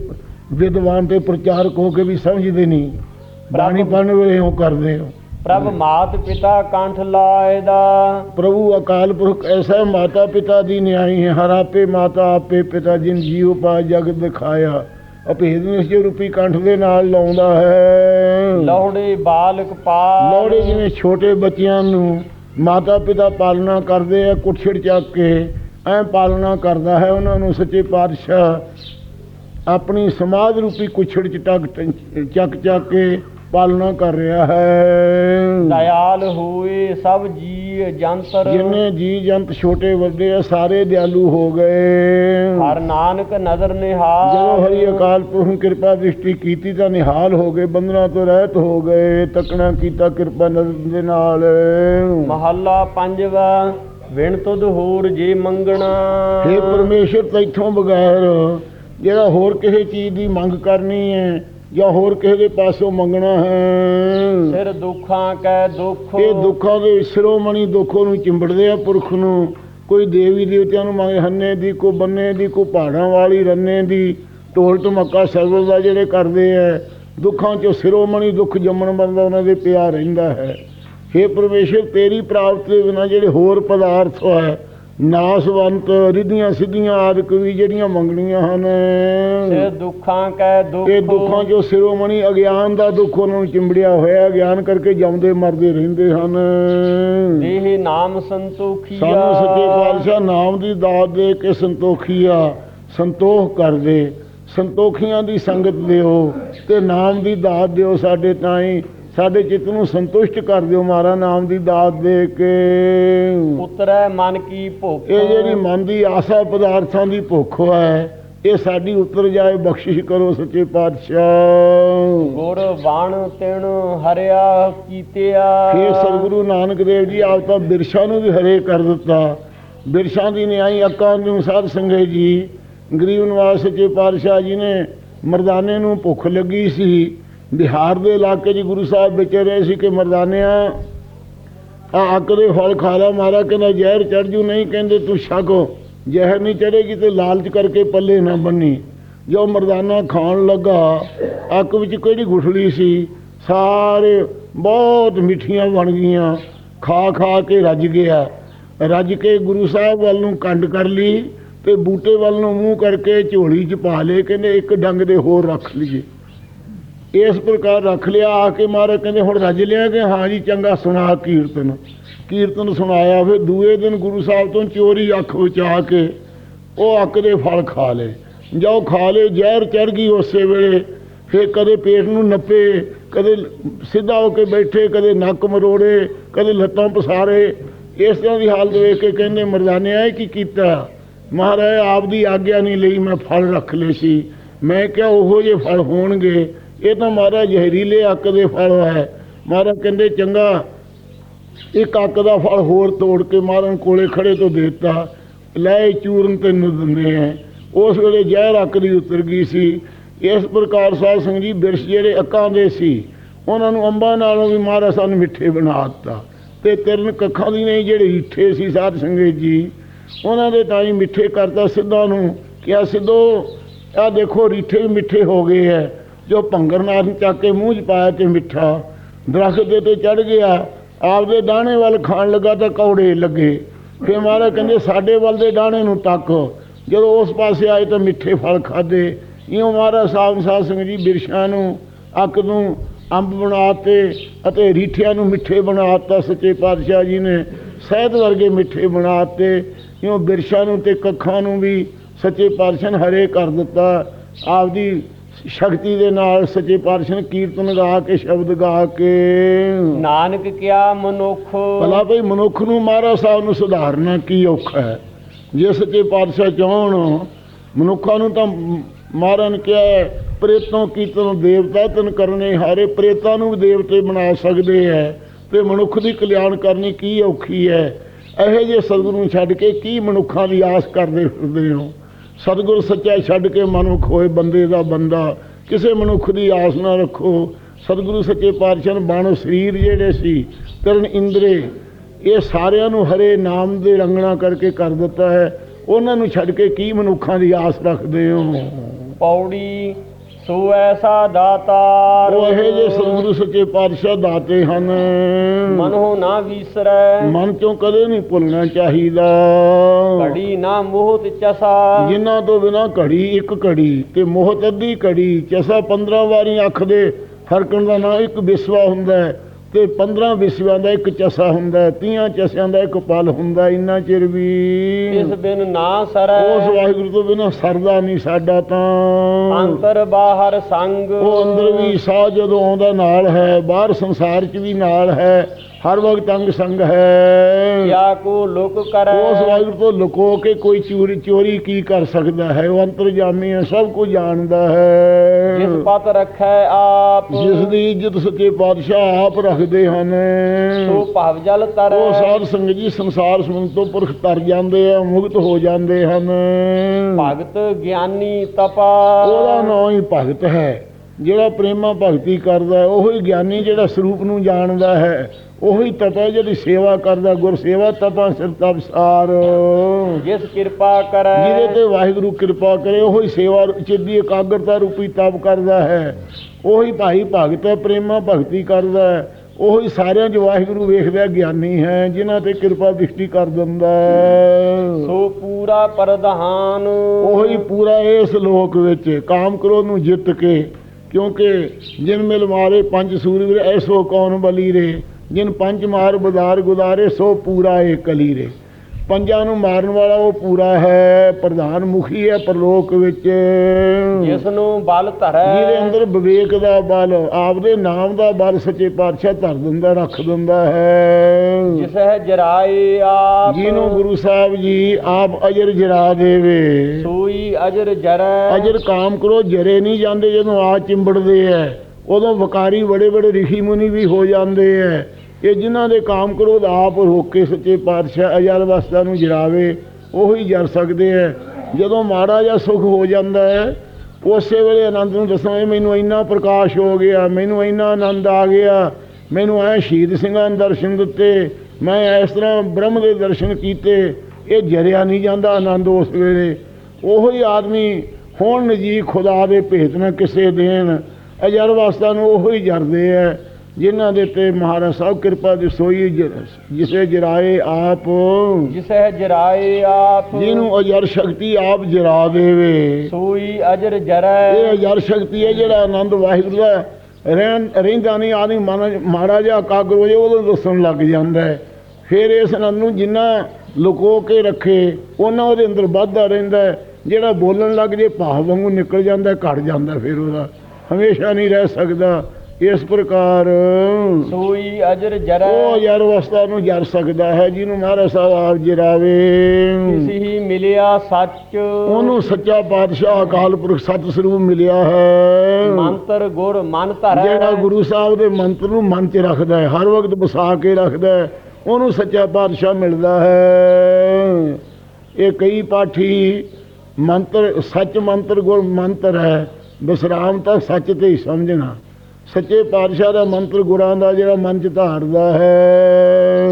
ਵਿਦਵਾਨ ਤੇ ਪ੍ਰਚਾਰਕ ਹੋ ਕੇ ਵੀ ਸਮਝਦੇ ਨਹੀਂ। ਬਾਣੀ ਪੜ੍ਹਨ ਵੇਲੇ ਉਹ ਕਰਦੇ ਹੋ। ਪ੍ਰਭ ਮਾਤ ਪਿਤਾ ਕੰਠ ਲਾਏ ਦਾ ਪ੍ਰਭੂ ਅਕਾਲ ਪੁਰਖ ਐਸਾ ਮਾਤਾ ਪਿਤਾ ਦੀ ਨਿਆਈ ਹੈ। ਹਰ ਆਪੇ ਮਾਤਾ ਆਪੇ ਪਿਤਾ ਜਿਨ ਜੀਉ ਪਾ ਜਗ ਦਿਖਾਇਆ। ਅਭੇਦ ਨਿਸ਼ਚੈ ਰੂਪੀ ਕੰਠ ਦੇ ਨਾਲ ਲਾਉਂਦਾ ਹੈ। ਲੋਹੜੇ ਬਾਲਕ ਪਾਲ। ਲੋੜੇ ਜਿਵੇਂ ਛੋਟੇ ਬੱਚਿਆਂ ਨੂੰ ਮਾਤਾ ਪਿਤਾ ਪਾਲਣਾ ਕਰਦੇ ਆ ਕੁੱਠੜ ਚੱਕ ਕੇ ਐ ਪਾਲਣਾ ਕਰਦਾ ਹੈ ਉਹਨਾਂ ਨੂੰ ਸੱਚੇ ਪਾਤਸ਼ਾਹ ਆਪਣੀ ਸਮਾਜ ਰੂਪੀ ਕੁੱਛੜ ਚ ਟੱਕ ਚੱਕ ਚੱਕ ਕੇ ਪਾਲਣਾ ਕਰ ਰਿਹਾ ਹੈ। ਦਇਆਲ ਹੋਏ ਸਭ ਜੀ ਜੰਤਰ। ਜਿੰਨੇ ਜੀ ਜੰਤ ਛੋਟੇ ਵੱਡੇ ਆ ਸਾਰੇ ਦਿਆਲੂ ਹੋ ਗਏ। ਹਰ ਨਾਨਕ ਨਜ਼ਰ ਨਿਹਾਲ। ਜਦੋਂ ਹਰੀ ਅਕਾਲ ਪੁਰਖ ਨੇ ਕਿਰਪਾ ਦ੍ਰਿਸ਼ਟੀ ਕੀਤੀ ਤਾਂ ਨਿਹਾਲ ਹੋ ਗਏ ਬੰਧਨਾਂ ਤੋਂ ਰਹਿਤ ਹੋ ਗਏ ਤੱਕਣਾ ਕੀਤਾ ਕਿਰਪਾ ਨਜ਼ਰ ਦੇ ਨਾਲ। ਮਹੱਲਾ ਪੰਜਵਾ ਵਿਣ ਤੁਧ ਹੋਰ ਜੇ ਮੰਗਣਾ। हे ਪਰਮੇਸ਼ਰ ਤੈਥੋਂ ਬਗੈਰ ਜਿਹੜਾ ਹੋਰ ਕਿਸੇ ਚੀਜ਼ ਦੀ ਮੰਗ ਕਰਨੀ ਹੈ ਜਾਂ ਹੋਰ ਕਿਸੇ ਦੇ ਪਾਸੋਂ ਮੰਗਣਾ ਹੈ। ਸਿਰ ਦੁੱਖਾਂ ਕੈ ਦੁੱਖ। ਇਹ ਦੁੱਖਾਂ ਦੇ ਸ਼੍ਰੋਮਣੀ ਦੁੱਖੋਂ ਨੂੰ ਚਿੰਬੜਦੇ ਆ ਪੁਰਖ ਨੂੰ। ਕੋਈ ਦੇਵੀ ਦੇਵਤਿਆਂ ਨੂੰ ਮੰਗੇ ਹੰਨੇ ਦੀ ਕੋ ਬੰਨੇ ਦੀ ਕੋ ਪਹਾੜਾਂ ਵਾਲੀ ਰੰਨੇ ਦੀ ਢੋਲ ਧਮੱਕਾ ਸਰਵਰ ਦਾ ਜਿਹੜੇ ਕਰਦੇ ਆ। ਦੁੱਖਾਂ ਚੋਂ ਸ਼੍ਰੋਮਣੀ ਦੁੱਖ ਜੰਮਣ ਬੰਦਾ ਉਹਨਾਂ ਦੇ ਪਿਆ ਰਹਿੰਦਾ ਹੈ। हे ਪਰਮੇਸ਼ਰ ਤੇਰੀ ਪ੍ਰਾਪਤੀ ਦੇ ਬਿਨਾਂ ਜਿਹੜੇ ਹੋਰ ਪਦਾਰਥ ਹੈ ਨਾਸਵੰਤ ਰਿੱਧੀਆਂ ਸਿੱਧੀਆਂ ਆਦਿਕ ਵੀ ਜਿਹੜੀਆਂ ਮੰਗਣੀਆਂ ਹਨ। ਸਿਰ ਦੁੱਖਾਂ ਕੈ ਦੁੱਖ ਇਹ ਦੁੱਖਾਂ ਜੋ ਸਿਰੋਮਣੀ ਅਗਿਆਨ ਦਾ ਦੁੱਖ ਉਹਨਾਂ ਨੂੰ ਚਿੰਬੜਿਆ ਹੋਇਆ ਗਿਆਨ ਕਰਕੇ ਜਾਉਂਦੇ ਮਰਦੇ ਰਹਿੰਦੇ ਹਨ। ਦੇਹ ਨਾਮ ਸੰਤੋਖੀਆ। ਸਾਨੂੰ ਸੱਚੇ ਪਾਤਸ਼ਾਹ ਨਾਮ ਦੀ ਦਾਤ ਦੇ ਕੇ ਸੰਤੋਖੀਆ ਸੰਤੋਖ ਕਰਦੇ। ਸੰਤੋਖੀਆਂ ਦੀ ਸੰਗਤ ਦਿਓ ਤੇ ਨਾਮ ਦੀ ਦਾਤ ਦਿਓ ਸਾਡੇ ਤਾਈਂ। ਸਾਡੇ ਚਿੱਤ ਨੂੰ ਸੰਤੁਸ਼ਟ ਕਰ ਦਿਓ ਮਹਾਰਾ ਨਾਮ ਦੀ ਦਾਤ ਦੇ ਕੇ। ਉਤਰੈ ਮਨ ਕੀ ਭੁੱਖ? ਇਹ ਜਿਹੜੀ ਮਨ ਦੀ ਆਸਾ ਪਦਾਰਥਾਂ ਦੀ ਭੁੱਖ ਹੈ ਇਹ ਸਾਡੀ ਉਤਰ ਜਾਏ ਬਖਸ਼ਿਸ਼ ਕਰੋ ਸੱਚੇ ਪਾਤਸ਼ਾਹ। ਗੁਰ ਬਾਣ ਤਿਣ ਹਰਿਆ ਕੀਤਿਆ। ਫਿਰ ਸਤਿਗੁਰੂ ਨਾਨਕ ਦੇਵ ਜੀ ਆਪ ਤਾਂ ਬਿਰਸ਼ਾ ਨੂੰ ਵੀ ਹਰੇ ਕਰ ਦਿੱਤਾ। ਬਿਰਸ਼ਾ ਦੀ ਨਿਆਈ ਅੱਕਾਂ ਦੇ ਅਨੁਸਾਰ ਸੰਗੇ ਜੀ। ਗਰੀਬ ਨਿਵਾਸ ਸੱਚੇ ਪਾਤਸ਼ਾਹ ਜੀ ਨੇ ਮਰਦਾਨੇ ਨੂੰ ਭੁੱਖ ਲੱਗੀ ਸੀ। ਬਿਹਾਰ ਦੇ ਇਲਾਕੇ 'ਚ ਗੁਰੂ ਸਾਹਿਬ ਵਿੱਚ ਰਹੇ ਸੀ ਕਿ ਮਰਦਾਨਿਆਂ ਆ ਅੱਕ ਦੇ ਫਲ ਖਾ ਲਾ ਮਾਰਾ ਕਹਿੰਦਾ ਜ਼ਹਿਰ ਚੜ ਜੂ, ਨਹੀਂ ਕਹਿੰਦੇ ਤੂੰ ਛਕੋ ਜ਼ਹਿਰ ਨਹੀਂ ਚੜੇਗੀ ਤੇ ਲਾਲਚ ਕਰਕੇ ਪੱਲੇ ਨਾ ਬੰਨੀ। ਜੋ ਮਰਦਾਨਾ ਖਾਣ ਲੱਗਾ, ਅੱਕ ਵਿੱਚ ਕਿਹੜੀ ਗੁਠਲੀ ਸੀ? ਸਾਰੇ ਬਹੁਤ ਮਿੱਠੀਆਂ ਬਣ ਗਈਆਂ, ਖਾ ਖਾ ਕੇ ਰੱਜ ਗਿਆ। ਰੱਜ ਕੇ ਗੁਰੂ ਸਾਹਿਬ ਵੱਲ ਨੂੰ ਕੰਡ ਕਰ ਲਈ ਤੇ ਬੂਟੇ ਵੱਲ ਨੂੰ ਮੂੰਹ ਕਰਕੇ ਝੋਲੀ 'ਚ ਪਾ ਲਏ, ਕਹਿੰਦੇ ਇੱਕ ਡੰਗ ਦੇ ਹੋਰ ਰੱਖ ਲਈਏ। ਇਸ ਪ੍ਰਕਾਰ ਰੱਖ ਲਿਆ, ਆ ਕੇ ਮਹਾਰਾਜ ਕਹਿੰਦੇ, ਹੁਣ ਰੱਜ ਲਿਆ ਕਿ ਹਾਂ ਜੀ, ਚੰਗਾ ਸੁਣਾ ਕੀਰਤਨ। ਕੀਰਤਨ ਸੁਣਾਇਆ, ਫਿਰ ਦੂਏ ਦਿਨ ਗੁਰੂ ਸਾਹਿਬ ਤੋਂ ਚੋਰੀ ਅੱਖ ਵਿਚਾ ਕੇ ਉਹ ਅੱਕ ਦੇ ਫਲ ਖਾ ਲਏ। ਜੋ ਖਾ ਲਏ, ਜ਼ਹਿਰ ਚੜ ਗਈ ਉਸੇ ਵੇਲੇ। ਫਿਰ ਕਦੇ ਪੇਟ ਨੂੰ ਨੱਪੇ, ਕਦੇ ਸਿੱਧਾ ਹੋ ਕੇ ਬੈਠੇ, ਕਦੇ ਨੱਕ ਮਰੋੜੇ, ਕਦੇ ਲੱਤਾਂ ਪਸਾਰੇ। ਇਸ ਤਰ੍ਹਾਂ ਦੀ ਹਾਲਤ ਵੇਖ ਕੇ ਕਹਿੰਦੇ ਮਰਦਾਨੇ ਇਹ ਕੀ ਕੀਤਾ? ਮਹਾਰਾਜ, ਆਪ ਦੀ ਆਗਿਆ ਨਹੀਂ ਲਈ ਮੈਂ ਫਲ ਰੱਖ ਲਏ ਸੀ। ਮੈਂ ਕਿਹਾ, ਉਹੋ ਜਿਹੇ ਫਲ ਹੋਣਗੇ। ਇਹ ਤਾਂ ਮਹਾਰਾਜ ਜ਼ਹਿਰੀਲੇ ਅੱਕ ਦੇ ਫਲ ਹੈ। ਮਹਾਰਾਜ ਕਹਿੰਦੇ, ਚੰਗਾ, ਇੱਕ ਅੱਕ ਦਾ ਫਲ ਹੋਰ ਤੋੜ ਕੇ ਮਹਾਰਾਜ ਕੋਲੇ ਖੜੇ ਤੋਂ ਦੇਤਾ ਦਿੱਤਾ। ਲੈ ਚੂਰਨ ਤੈਨੂੰ ਦਿੰਦੇ ਆ। ਉਸ ਵੇਲੇ ਜ਼ਹਿਰ ਅੱਕ ਦੀ ਉਤਰ ਗਈ ਸੀ। ਇਸ ਪ੍ਰਕਾਰ ਸਾਧ ਸੰਗਤ ਜੀ ਬਿਰਸ਼ ਜਿਹੜੇ ਅੱਕਾਂ ਦੇ ਸੀ, ਉਹਨਾਂ ਨੂੰ ਅੰਬਾਂ ਨਾਲੋਂ ਵੀ ਮਹਾਰਾਜ ਸਾਨੂੰ ਮਿੱਠੇ ਬਣਾ ਦਿੱਤਾ। ਤੇ ਤਿਰਨ ਕੱਖਾਂ ਦੀ ਨਹੀਂ, ਜਿਹੜੇ ਰੀਠੇ ਸੀ ਸਾਧ ਸੰਗਤ ਜੀ, ਉਹਨਾਂ ਦੇ ਤਾਂ ਹੀ ਮਿੱਠੇ ਕਰਤਾ ਸਿੱਧਾਂ ਨੂੰ। ਕਿਹਾ ਸਿੱਧੋ ਆ ਦੇਖੋ, ਰੀਠੇ ਵੀ ਮਿੱਠੇ ਹੋ ਗਏ ਐ ਜੋ ਭੰਗਰ ਨਾਰ ਚੱਕ ਕੇ ਮੂੰਹ 'ਚ ਪਾਇਆ ਤੇ ਮਿੱਠਾ, ਦਰਖਤ ਦੇ ਤੇ ਚੜ ਗਿਆ ਆਪਦੇ ਦਾਣੇ ਵੱਲ ਖਾਣ ਲੱਗਾ ਤਾਂ ਕੌੜੇ ਲੱਗੇ। ਫਿਰ ਮਹਾਰਾਜ ਕਹਿੰਦੇ, ਸਾਡੇ ਵੱਲ ਦੇ ਦਾਣੇ ਨੂੰ ਤੱਕ, ਜਦੋਂ ਉਸ ਪਾਸੇ ਆਏ ਤਾਂ ਮਿੱਠੇ ਫਲ ਖਾਦੇ ਇਉਂ ਮਹਾਰਾਜ ਸਾਹਿਬ ਸਾਧ ਸਿੰਘ ਜੀ ਬਿਰਸ਼ਾਂ ਨੂੰ, ਅੱਕ ਨੂੰ ਅੰਬ ਬਣਾਤੇ ਅਤੇ ਰੀਠਿਆਂ ਨੂੰ ਮਿੱਠੇ ਬਣਾਤਾ ਸੱਚੇ ਪਾਤਸ਼ਾਹ ਜੀ ਨੇ ਸਹਿਤ ਵਰਗੇ ਮਿੱਠੇ ਬਣਾਤੇ ਇਉਂ ਬਿਰਸ਼ਾਂ ਨੂੰ ਤੇ ਕੱਖਾਂ ਨੂੰ ਵੀ ਸੱਚੇ ਪਾਤਸ਼ਾਹ ਨੇ ਹਰੇ ਕਰ ਦਿੱਤਾ। ਆਪਦੀ ਸ਼ਕਤੀ ਦੇ ਨਾਲ ਸੱਚੇ ਪਾਤਸ਼ਾਹ ਨੇ ਕੀਰਤਨ ਗਾ ਕੇ ਸ਼ਬਦ ਗਾ ਕੇ। ਨਾਨਕ ਕਿਆ ਮਨੁੱਖ? ਭਲਾ ਭਈ ਮਨੁੱਖ ਨੂੰ ਮਹਾਰਾਜ ਸਾਹਿਬ ਨੂੰ ਸੁਧਾਰਨਾ ਕੀ ਔਖਾ ਹੈ? ਜੇ ਸੱਚੇ ਪਾਤਸ਼ਾਹ ਚਾਹਣ ਮਨੁੱਖਾਂ ਨੂੰ ਤਾਂ ਮਹਾਰਾਜ ਨੇ ਕਿਹਾ ਹੈ, ਪ੍ਰੇਤੋਂ ਕੀਰਤਨ ਦੇਵਤਾ ਤਨ ਕਰਨੇ ਹਾਰੇ ਪ੍ਰੇਤਾਂ ਨੂੰ ਵੀ ਦੇਵਤੇ ਬਣਾ ਸਕਦੇ ਹੈ। ਤੇ ਮਨੁੱਖ ਦੀ ਕਲਿਆਣ ਕਰਨੀ ਕੀ ਔਖੀ ਹੈ? ਇਹੋ ਜਿਹੇ ਸਤਿਗੁਰੂ ਨੂੰ ਛੱਡ ਕੇ ਕੀ ਮਨੁੱਖਾਂ ਦੀ ਆਸ ਕਰਦੇ ਫਿਰਦੇ ਹੋ? ਸਤਿਗੁਰ ਸੱਚਾ ਛੱਡ ਕੇ ਮਨੁੱਖ ਹੋਏ ਬੰਦੇ ਦਾ ਬੰਦਾ। ਕਿਸੇ ਮਨੁੱਖ ਦੀ ਆਸ ਨਾ ਰੱਖੋ। ਸਤਿਗੁਰੂ ਸੱਚੇ ਪਾਤਸ਼ਾਹ ਨੇ ਬਾਣੋ ਸਰੀਰ ਜਿਹੜੇ ਸੀ, ਤਰਨ ਇੰਦਰੇ, ਇਹ ਸਾਰਿਆਂ ਨੂੰ ਹਰੇ ਨਾਮ ਦੇ ਰੰਗਣਾ ਕਰਕੇ ਕਰ ਦਿੱਤਾ ਹੈ। ਉਹਨਾਂ ਨੂੰ ਛੱਡ ਕੇ ਕੀ ਮਨੁੱਖਾਂ ਦੀ ਆਸ ਰੱਖਦੇ ਹੋ? ਪੌੜੀ ਸੋ ਐਸਾ ਦਾਤਾਰ ਉਹ ਇਹੋ ਜਿਹੇ ਸਤਿਗੁਰੂ ਸੱਚੇ ਪਾਤਸ਼ਾਹ ਦਾਤੇ ਹਨ। ਮਨੋ ਨਾ ਵੀਸਰੈ। ਮਨ ਚੋਂ ਕਦੇ ਨਹੀਂ ਭੁੱਲਣਾ ਚਾਹੀਦਾ? ਘੜੀ ਨਾ ਮੋਹਤ ਚਸਾ। ਜਿਨ੍ਹਾਂ ਤੋਂ ਬਿਨਾ ਘੜੀ ਇੱਕ ਘੜੀ ਤੇ ਮੋਹਤ ਅੱਧੀ ਘੜੀ ਚਸਾ 15 ਵਾਰੀ ਅੱਖ ਦੇ ਫਰਕਣ ਦਾ ਨਾਂ ਇੱਕ ਵਿਸਵਾ ਹੁੰਦਾ ਹੈ। ਤੇ 15 ਵਿਸਵਿਆਂ ਦਾ ਇੱਕ ਚਸਾ ਹੁੰਦਾ ਹੈ 30 ਚਸਿਆਂ ਦਾ ਇੱਕ ਪਲ ਹੁੰਦਾ ਇੰਨਾ ਚਿਰ ਵੀ। ਇਸ ਬਿਨ ਨਾ ਸਰੈ। ਉਸ ਵਾਹਿਗੁਰੂ ਤੋਂ ਬਿਨਾ ਸਰਦਾ ਨਹੀਂ ਸਾਡਾ ਤਾਂ। ਅੰਤਰ ਬਾਹਰ ਸੰਗ। ਉਹ ਅੰਦਰ ਵੀ ਸਾਹ ਜਦੋਂ ਆਉਂਦਾ ਨਾਲ ਹੈ ਬਾਹਰ ਸੰਸਾਰ 'ਚ ਵੀ ਨਾਲ ਹੈ। ਹਰ ਵਕਤ ਅੰਗ ਸੰਗ ਹੈ। ਕਿਆ ਕੋ ਲੁਕ ਕਰੈ। ਉਸ ਵਾਹਿਗੁਰੂ ਤੋਂ ਲੁਕੋ ਕੇ ਕੋਈ ਚੋਰੀ ਚੋਰੀ ਕੀ ਕਰ ਸਕਦਾ ਹੈ? ਉਹ ਅੰਤਰਜਾਮੀ ਹੈ ਸਭ ਕੁਝ ਜਾਣਦਾ ਹੈ। ਜਿਸ ਪਤ ਰੱਖੈ ਆਪ ਜਿਸ ਦੀ ਇੱਜ਼ਤ ਸੱਚੇ ਪਾਤਸ਼ਾਹ ਆਪ ਰੱਖਦੇ ਹਨ। ਸੋ ਭਵ ਜਲ ਤਰੈ। ਉਹ ਸਾਧ ਸੰਗਤ ਜੀ ਸੰਸਾਰ ਸਮੁੰਦਰ ਤੋਂ ਪੁਰਖ ਤਰ ਜਾਂਦੇ ਆ ਮੁਕਤ ਹੋ ਜਾਂਦੇ ਹਨ। ਭਗਤ ਗਿਆਨੀ ਤਪਾ। ਉਹਦਾ ਨਾਮ ਹੀ ਭਗਤ ਹੈ। ਜਿਹੜਾ ਪ੍ਰੇਮਾ ਭਗਤੀ ਕਰਦਾ ਹੈ ਉਹੀ ਗਿਆਨੀ ਜਿਹੜਾ ਸਰੂਪ ਨੂੰ ਜਾਣਦਾ ਹੈ। ਉਹੀ ਤਪਾ ਜਿਹੜੀ ਸੇਵਾ ਕਰਦਾ ਗੁਰ ਸੇਵਾ ਤਪਾ ਸਿਰ। ਤਪਸਾਰ ਜਿਸ ਕਿਰਪਾ ਕਰੈ। ਜਿਹਦੇ ਤੇ ਵਾਹਿਗੁਰੂ ਕਿਰਪਾ ਕਰੇ ਉਹੀ ਸੇਵਾ ਚਿੱਦੀ ਇਕਾਗਰਤਾ ਰੂਪੀ ਤਪ ਕਰਦਾ ਹੈ। ਉਹੀ ਭਾਈ ਭਗਤ ਹੈ ਪ੍ਰੇਮਾ ਭਗਤੀ ਕਰਦਾ ਹੈ। ਉਹੀ ਸਾਰਿਆਂ 'ਚ ਵਾਹਿਗੁਰੂ ਵੇਖਦਾ ਗਿਆਨੀ ਹੈ ਜਿਨ੍ਹਾਂ ਤੇ ਕਿਰਪਾ ਦ੍ਰਿਸ਼ਟੀ ਕਰ ਦਿੰਦਾ ਸੋ ਪੂਰਾ ਪ੍ਰਧਾਨ। ਉਹੀ ਪੂਰਾ ਇਸ ਲੋਕ ਵਿੱਚ ਕਾਮ ਕ੍ਰੋਧ ਨੂੰ ਜਿੱਤ ਕੇ ਕਿਉਂਕਿ ਜਿਨ ਮਿਲ ਮਾਰੇ ਪੰਜ ਸੂਰਵੀਰ ਐਸੋ ਕੌਣ ਬਲੀ ਰੇ ਜਿਨ ਪੰਜ ਮਾਰ ਬਜ਼ਾਰ ਗੁਜ਼ਾਰੇ ਸੋ ਪੂਰਾ ਏ ਕਲੀ ਰੇ ਪੰਜਾਂ ਨੂੰ ਮਾਰਨ ਵਾਲਾ ਉਹ ਪੂਰਾ ਹੈ ਪ੍ਰਧਾਨ ਮੁਖੀ ਹੈ ਪਰਲੋਕ ਵਿੱਚ। ਜਿਸ ਨੂੰ ਬਲ ਧਰੈ। ਜਿਹਦੇ ਅੰਦਰ ਵਿਵੇਕ ਦਾ ਬਲ ਆਪਦੇ ਨਾਮ ਦਾ ਬਲ ਸੱਚੇ ਪਾਤਸ਼ਾਹ ਧਰ ਦਿੰਦਾ ਰੱਖ ਦਿੰਦਾ ਹੈ। ਜਿਸ ਹੈ ਜਰਾਏ ਆਪ। ਜਿਹਨੂੰ ਗੁਰੂ ਸਾਹਿਬ ਜੀ ਆਪ ਅਜਰ ਜਰਾ ਦੇਵੇ। ਸੋਈ ਅਜਰ ਜਰੈ। ਅਜਰ ਕਾਮ ਕਰੋ ਜਰੇ ਨਹੀਂ ਜਾਂਦੇ ਜਦੋਂ ਆ ਚਿੰਬੜਦੇ ਐ ਉਦੋਂ ਵਕਾਰੀ ਬੜੇ ਬੜੇ ਰਿਸ਼ੀ ਮੁਨੀ ਵੀ ਹੋ ਜਾਂਦੇ ਐ। ਇਹ ਜਿਨ੍ਹਾਂ ਦੇ ਕਾਮ ਕਰੋ ਆਪ ਰੋਕ ਕੇ ਸੱਚੇ ਪਾਤਸ਼ਾਹ ਅਜਲ ਅਵਸਥਾ ਨੂੰ ਜਰਾਵੇ, ਉਹੀ ਜਰ ਸਕਦੇ ਐ। ਜਦੋਂ ਮਾੜਾ ਜਿਹਾ ਸੁਖ ਹੋ ਜਾਂਦਾ ਹੈ ਉਸੇ ਵੇਲੇ ਆਨੰਦ ਨੂੰ ਦੱਸਣਾ, ਇਹ ਮੈਨੂੰ ਇੰਨਾ ਪ੍ਰਕਾਸ਼ ਹੋ ਗਿਆ, ਮੈਨੂੰ ਇੰਨਾ ਆਨੰਦ ਆ ਗਿਆ, ਮੈਨੂੰ ਐ ਸ਼ਹੀਦ ਸਿੰਘਾਂ ਦੇ ਦਰਸ਼ਨ ਦਿੱਤੇ, ਮੈਂ ਇਸ ਤਰ੍ਹਾਂ ਬ੍ਰਹਮ ਦੇ ਦਰਸ਼ਨ ਕੀਤੇ, ਇਹ ਜਰਿਆ ਨਹੀਂ ਜਾਂਦਾ ਆਨੰਦ ਉਸ ਵੇਲੇ। ਉਹੀ ਆਦਮੀ ਹੁਣ ਨਜੀ ਖੁਦਾ ਦੇ ਭੇਤ ਨਾ ਕਿਸੇ ਦੇਣ ਅਜਰ ਵਾਸਤਾ ਨੂੰ ਉਹੀ ਜਰਦੇ ਐ। ਜਿਨ੍ਹਾਂ ਦੇ ਤੇ ਮਹਾਰਾਜ ਸਾਹਿਬ ਕਿਰਪਾ ਦੀ ਸੋਈ ਜ- ਜਿਸੇ ਜਰਾਏ ਆਪ। ਜਿਸ ਜਰਾਏ ਆਪ। ਜਿਹਨੂੰ ਅਜਰ ਸ਼ਕਤੀ ਆਪ ਜਰਾ ਦੇਵੇ। ਸੋਈ ਅਜਰ ਜਰੈ। ਇਹ ਅਜਰ ਸ਼ਕਤੀ ਹੈ ਜਿਹੜਾ ਆਨੰਦ ਵਾਹਿਗੁਰੂ ਦਾ ਰਹਿਣ ਰਹਿੰਦਾ ਨਹੀਂ ਮਨ ਮਾੜਾ ਜਿਹਾ ਕਾਗਰ ਹੋ ਜਾਏ ਉਦੋਂ ਦੱਸਣ ਲੱਗ ਜਾਂਦਾ ਹੈ। ਫਿਰ ਇਸ ਆਨੰਦ ਨੂੰ ਜਿੰਨਾ ਲੁਕੋ ਕੇ ਰੱਖੇ ਉਹਨਾਂ ਉਹਦੇ ਅੰਦਰ ਵੱਧਦਾ ਰਹਿੰਦਾ ਜਿਹੜਾ ਬੋਲਣ ਲੱਗ ਜੇ ਭਾਵ ਵਾਂਗੂ ਨਿਕਲ ਜਾਂਦਾ ਘਟ ਜਾਂਦਾ ਫਿਰ ਉਹਦਾ। ਹਮੇਸ਼ਾ ਨਹੀਂ ਰਹਿ ਸਕਦਾ। ਇਸ ਪ੍ਰਕਾਰ? ਸੋਈ ਅਜਰ ਜਰੈ ਉਹ ਯਾਰ ਅਵਸਥਾ ਨੂੰ ਜਰ ਸਕਦਾ ਹੈ ਜਿਹਨੂੰ ਮਹਾਰਾਜ ਸਾਹਿਬ ਆਪ ਜਰਾਵੇ। ਤਿਸ ਹੀ ਮਿਲਿਆ ਸੱਚ। ਉਹਨੂੰ ਸੱਚਾ ਪਾਤਸ਼ਾਹ ਅਕਾਲ ਪੁਰਖ ਸਤ ਸਰੂਪ ਮਿਲਿਆ ਹੈ। ਮੰਤਰ ਗੁਰ ਮਨ ਧਰੈ। ਜਿਹੜਾ ਗੁਰੂ ਸਾਹਿਬ ਦੇ ਮੰਤਰ ਨੂੰ ਮਨ 'ਚ ਰੱਖਦਾ ਹੈ ਹਰ ਵਕਤ ਵਸਾ ਕੇ ਰੱਖਦਾ ਹੈ ਉਹਨੂੰ ਸੱਚਾ ਪਾਤਸ਼ਾਹ ਮਿਲਦਾ ਹੈ। ਇਹ ਕਈ ਪਾਠੀ ਮੰਤਰ ਸੱਚ ਮੰਤਰ ਗੁਰ ਮੰਤਰ ਹੈ ਵਿਸਰਾਮ ਤਾਂ ਸੱਚ ਤੇ ਹੀ ਸਮਝਣਾ। ਸੱਚੇ ਪਾਤਸ਼ਾਹ ਦਾ ਮੰਤਰ ਗੁਰਾਂ ਦਾ ਜਿਹੜਾ ਮਨ 'ਚ ਧਾਰਦਾ ਹੈ।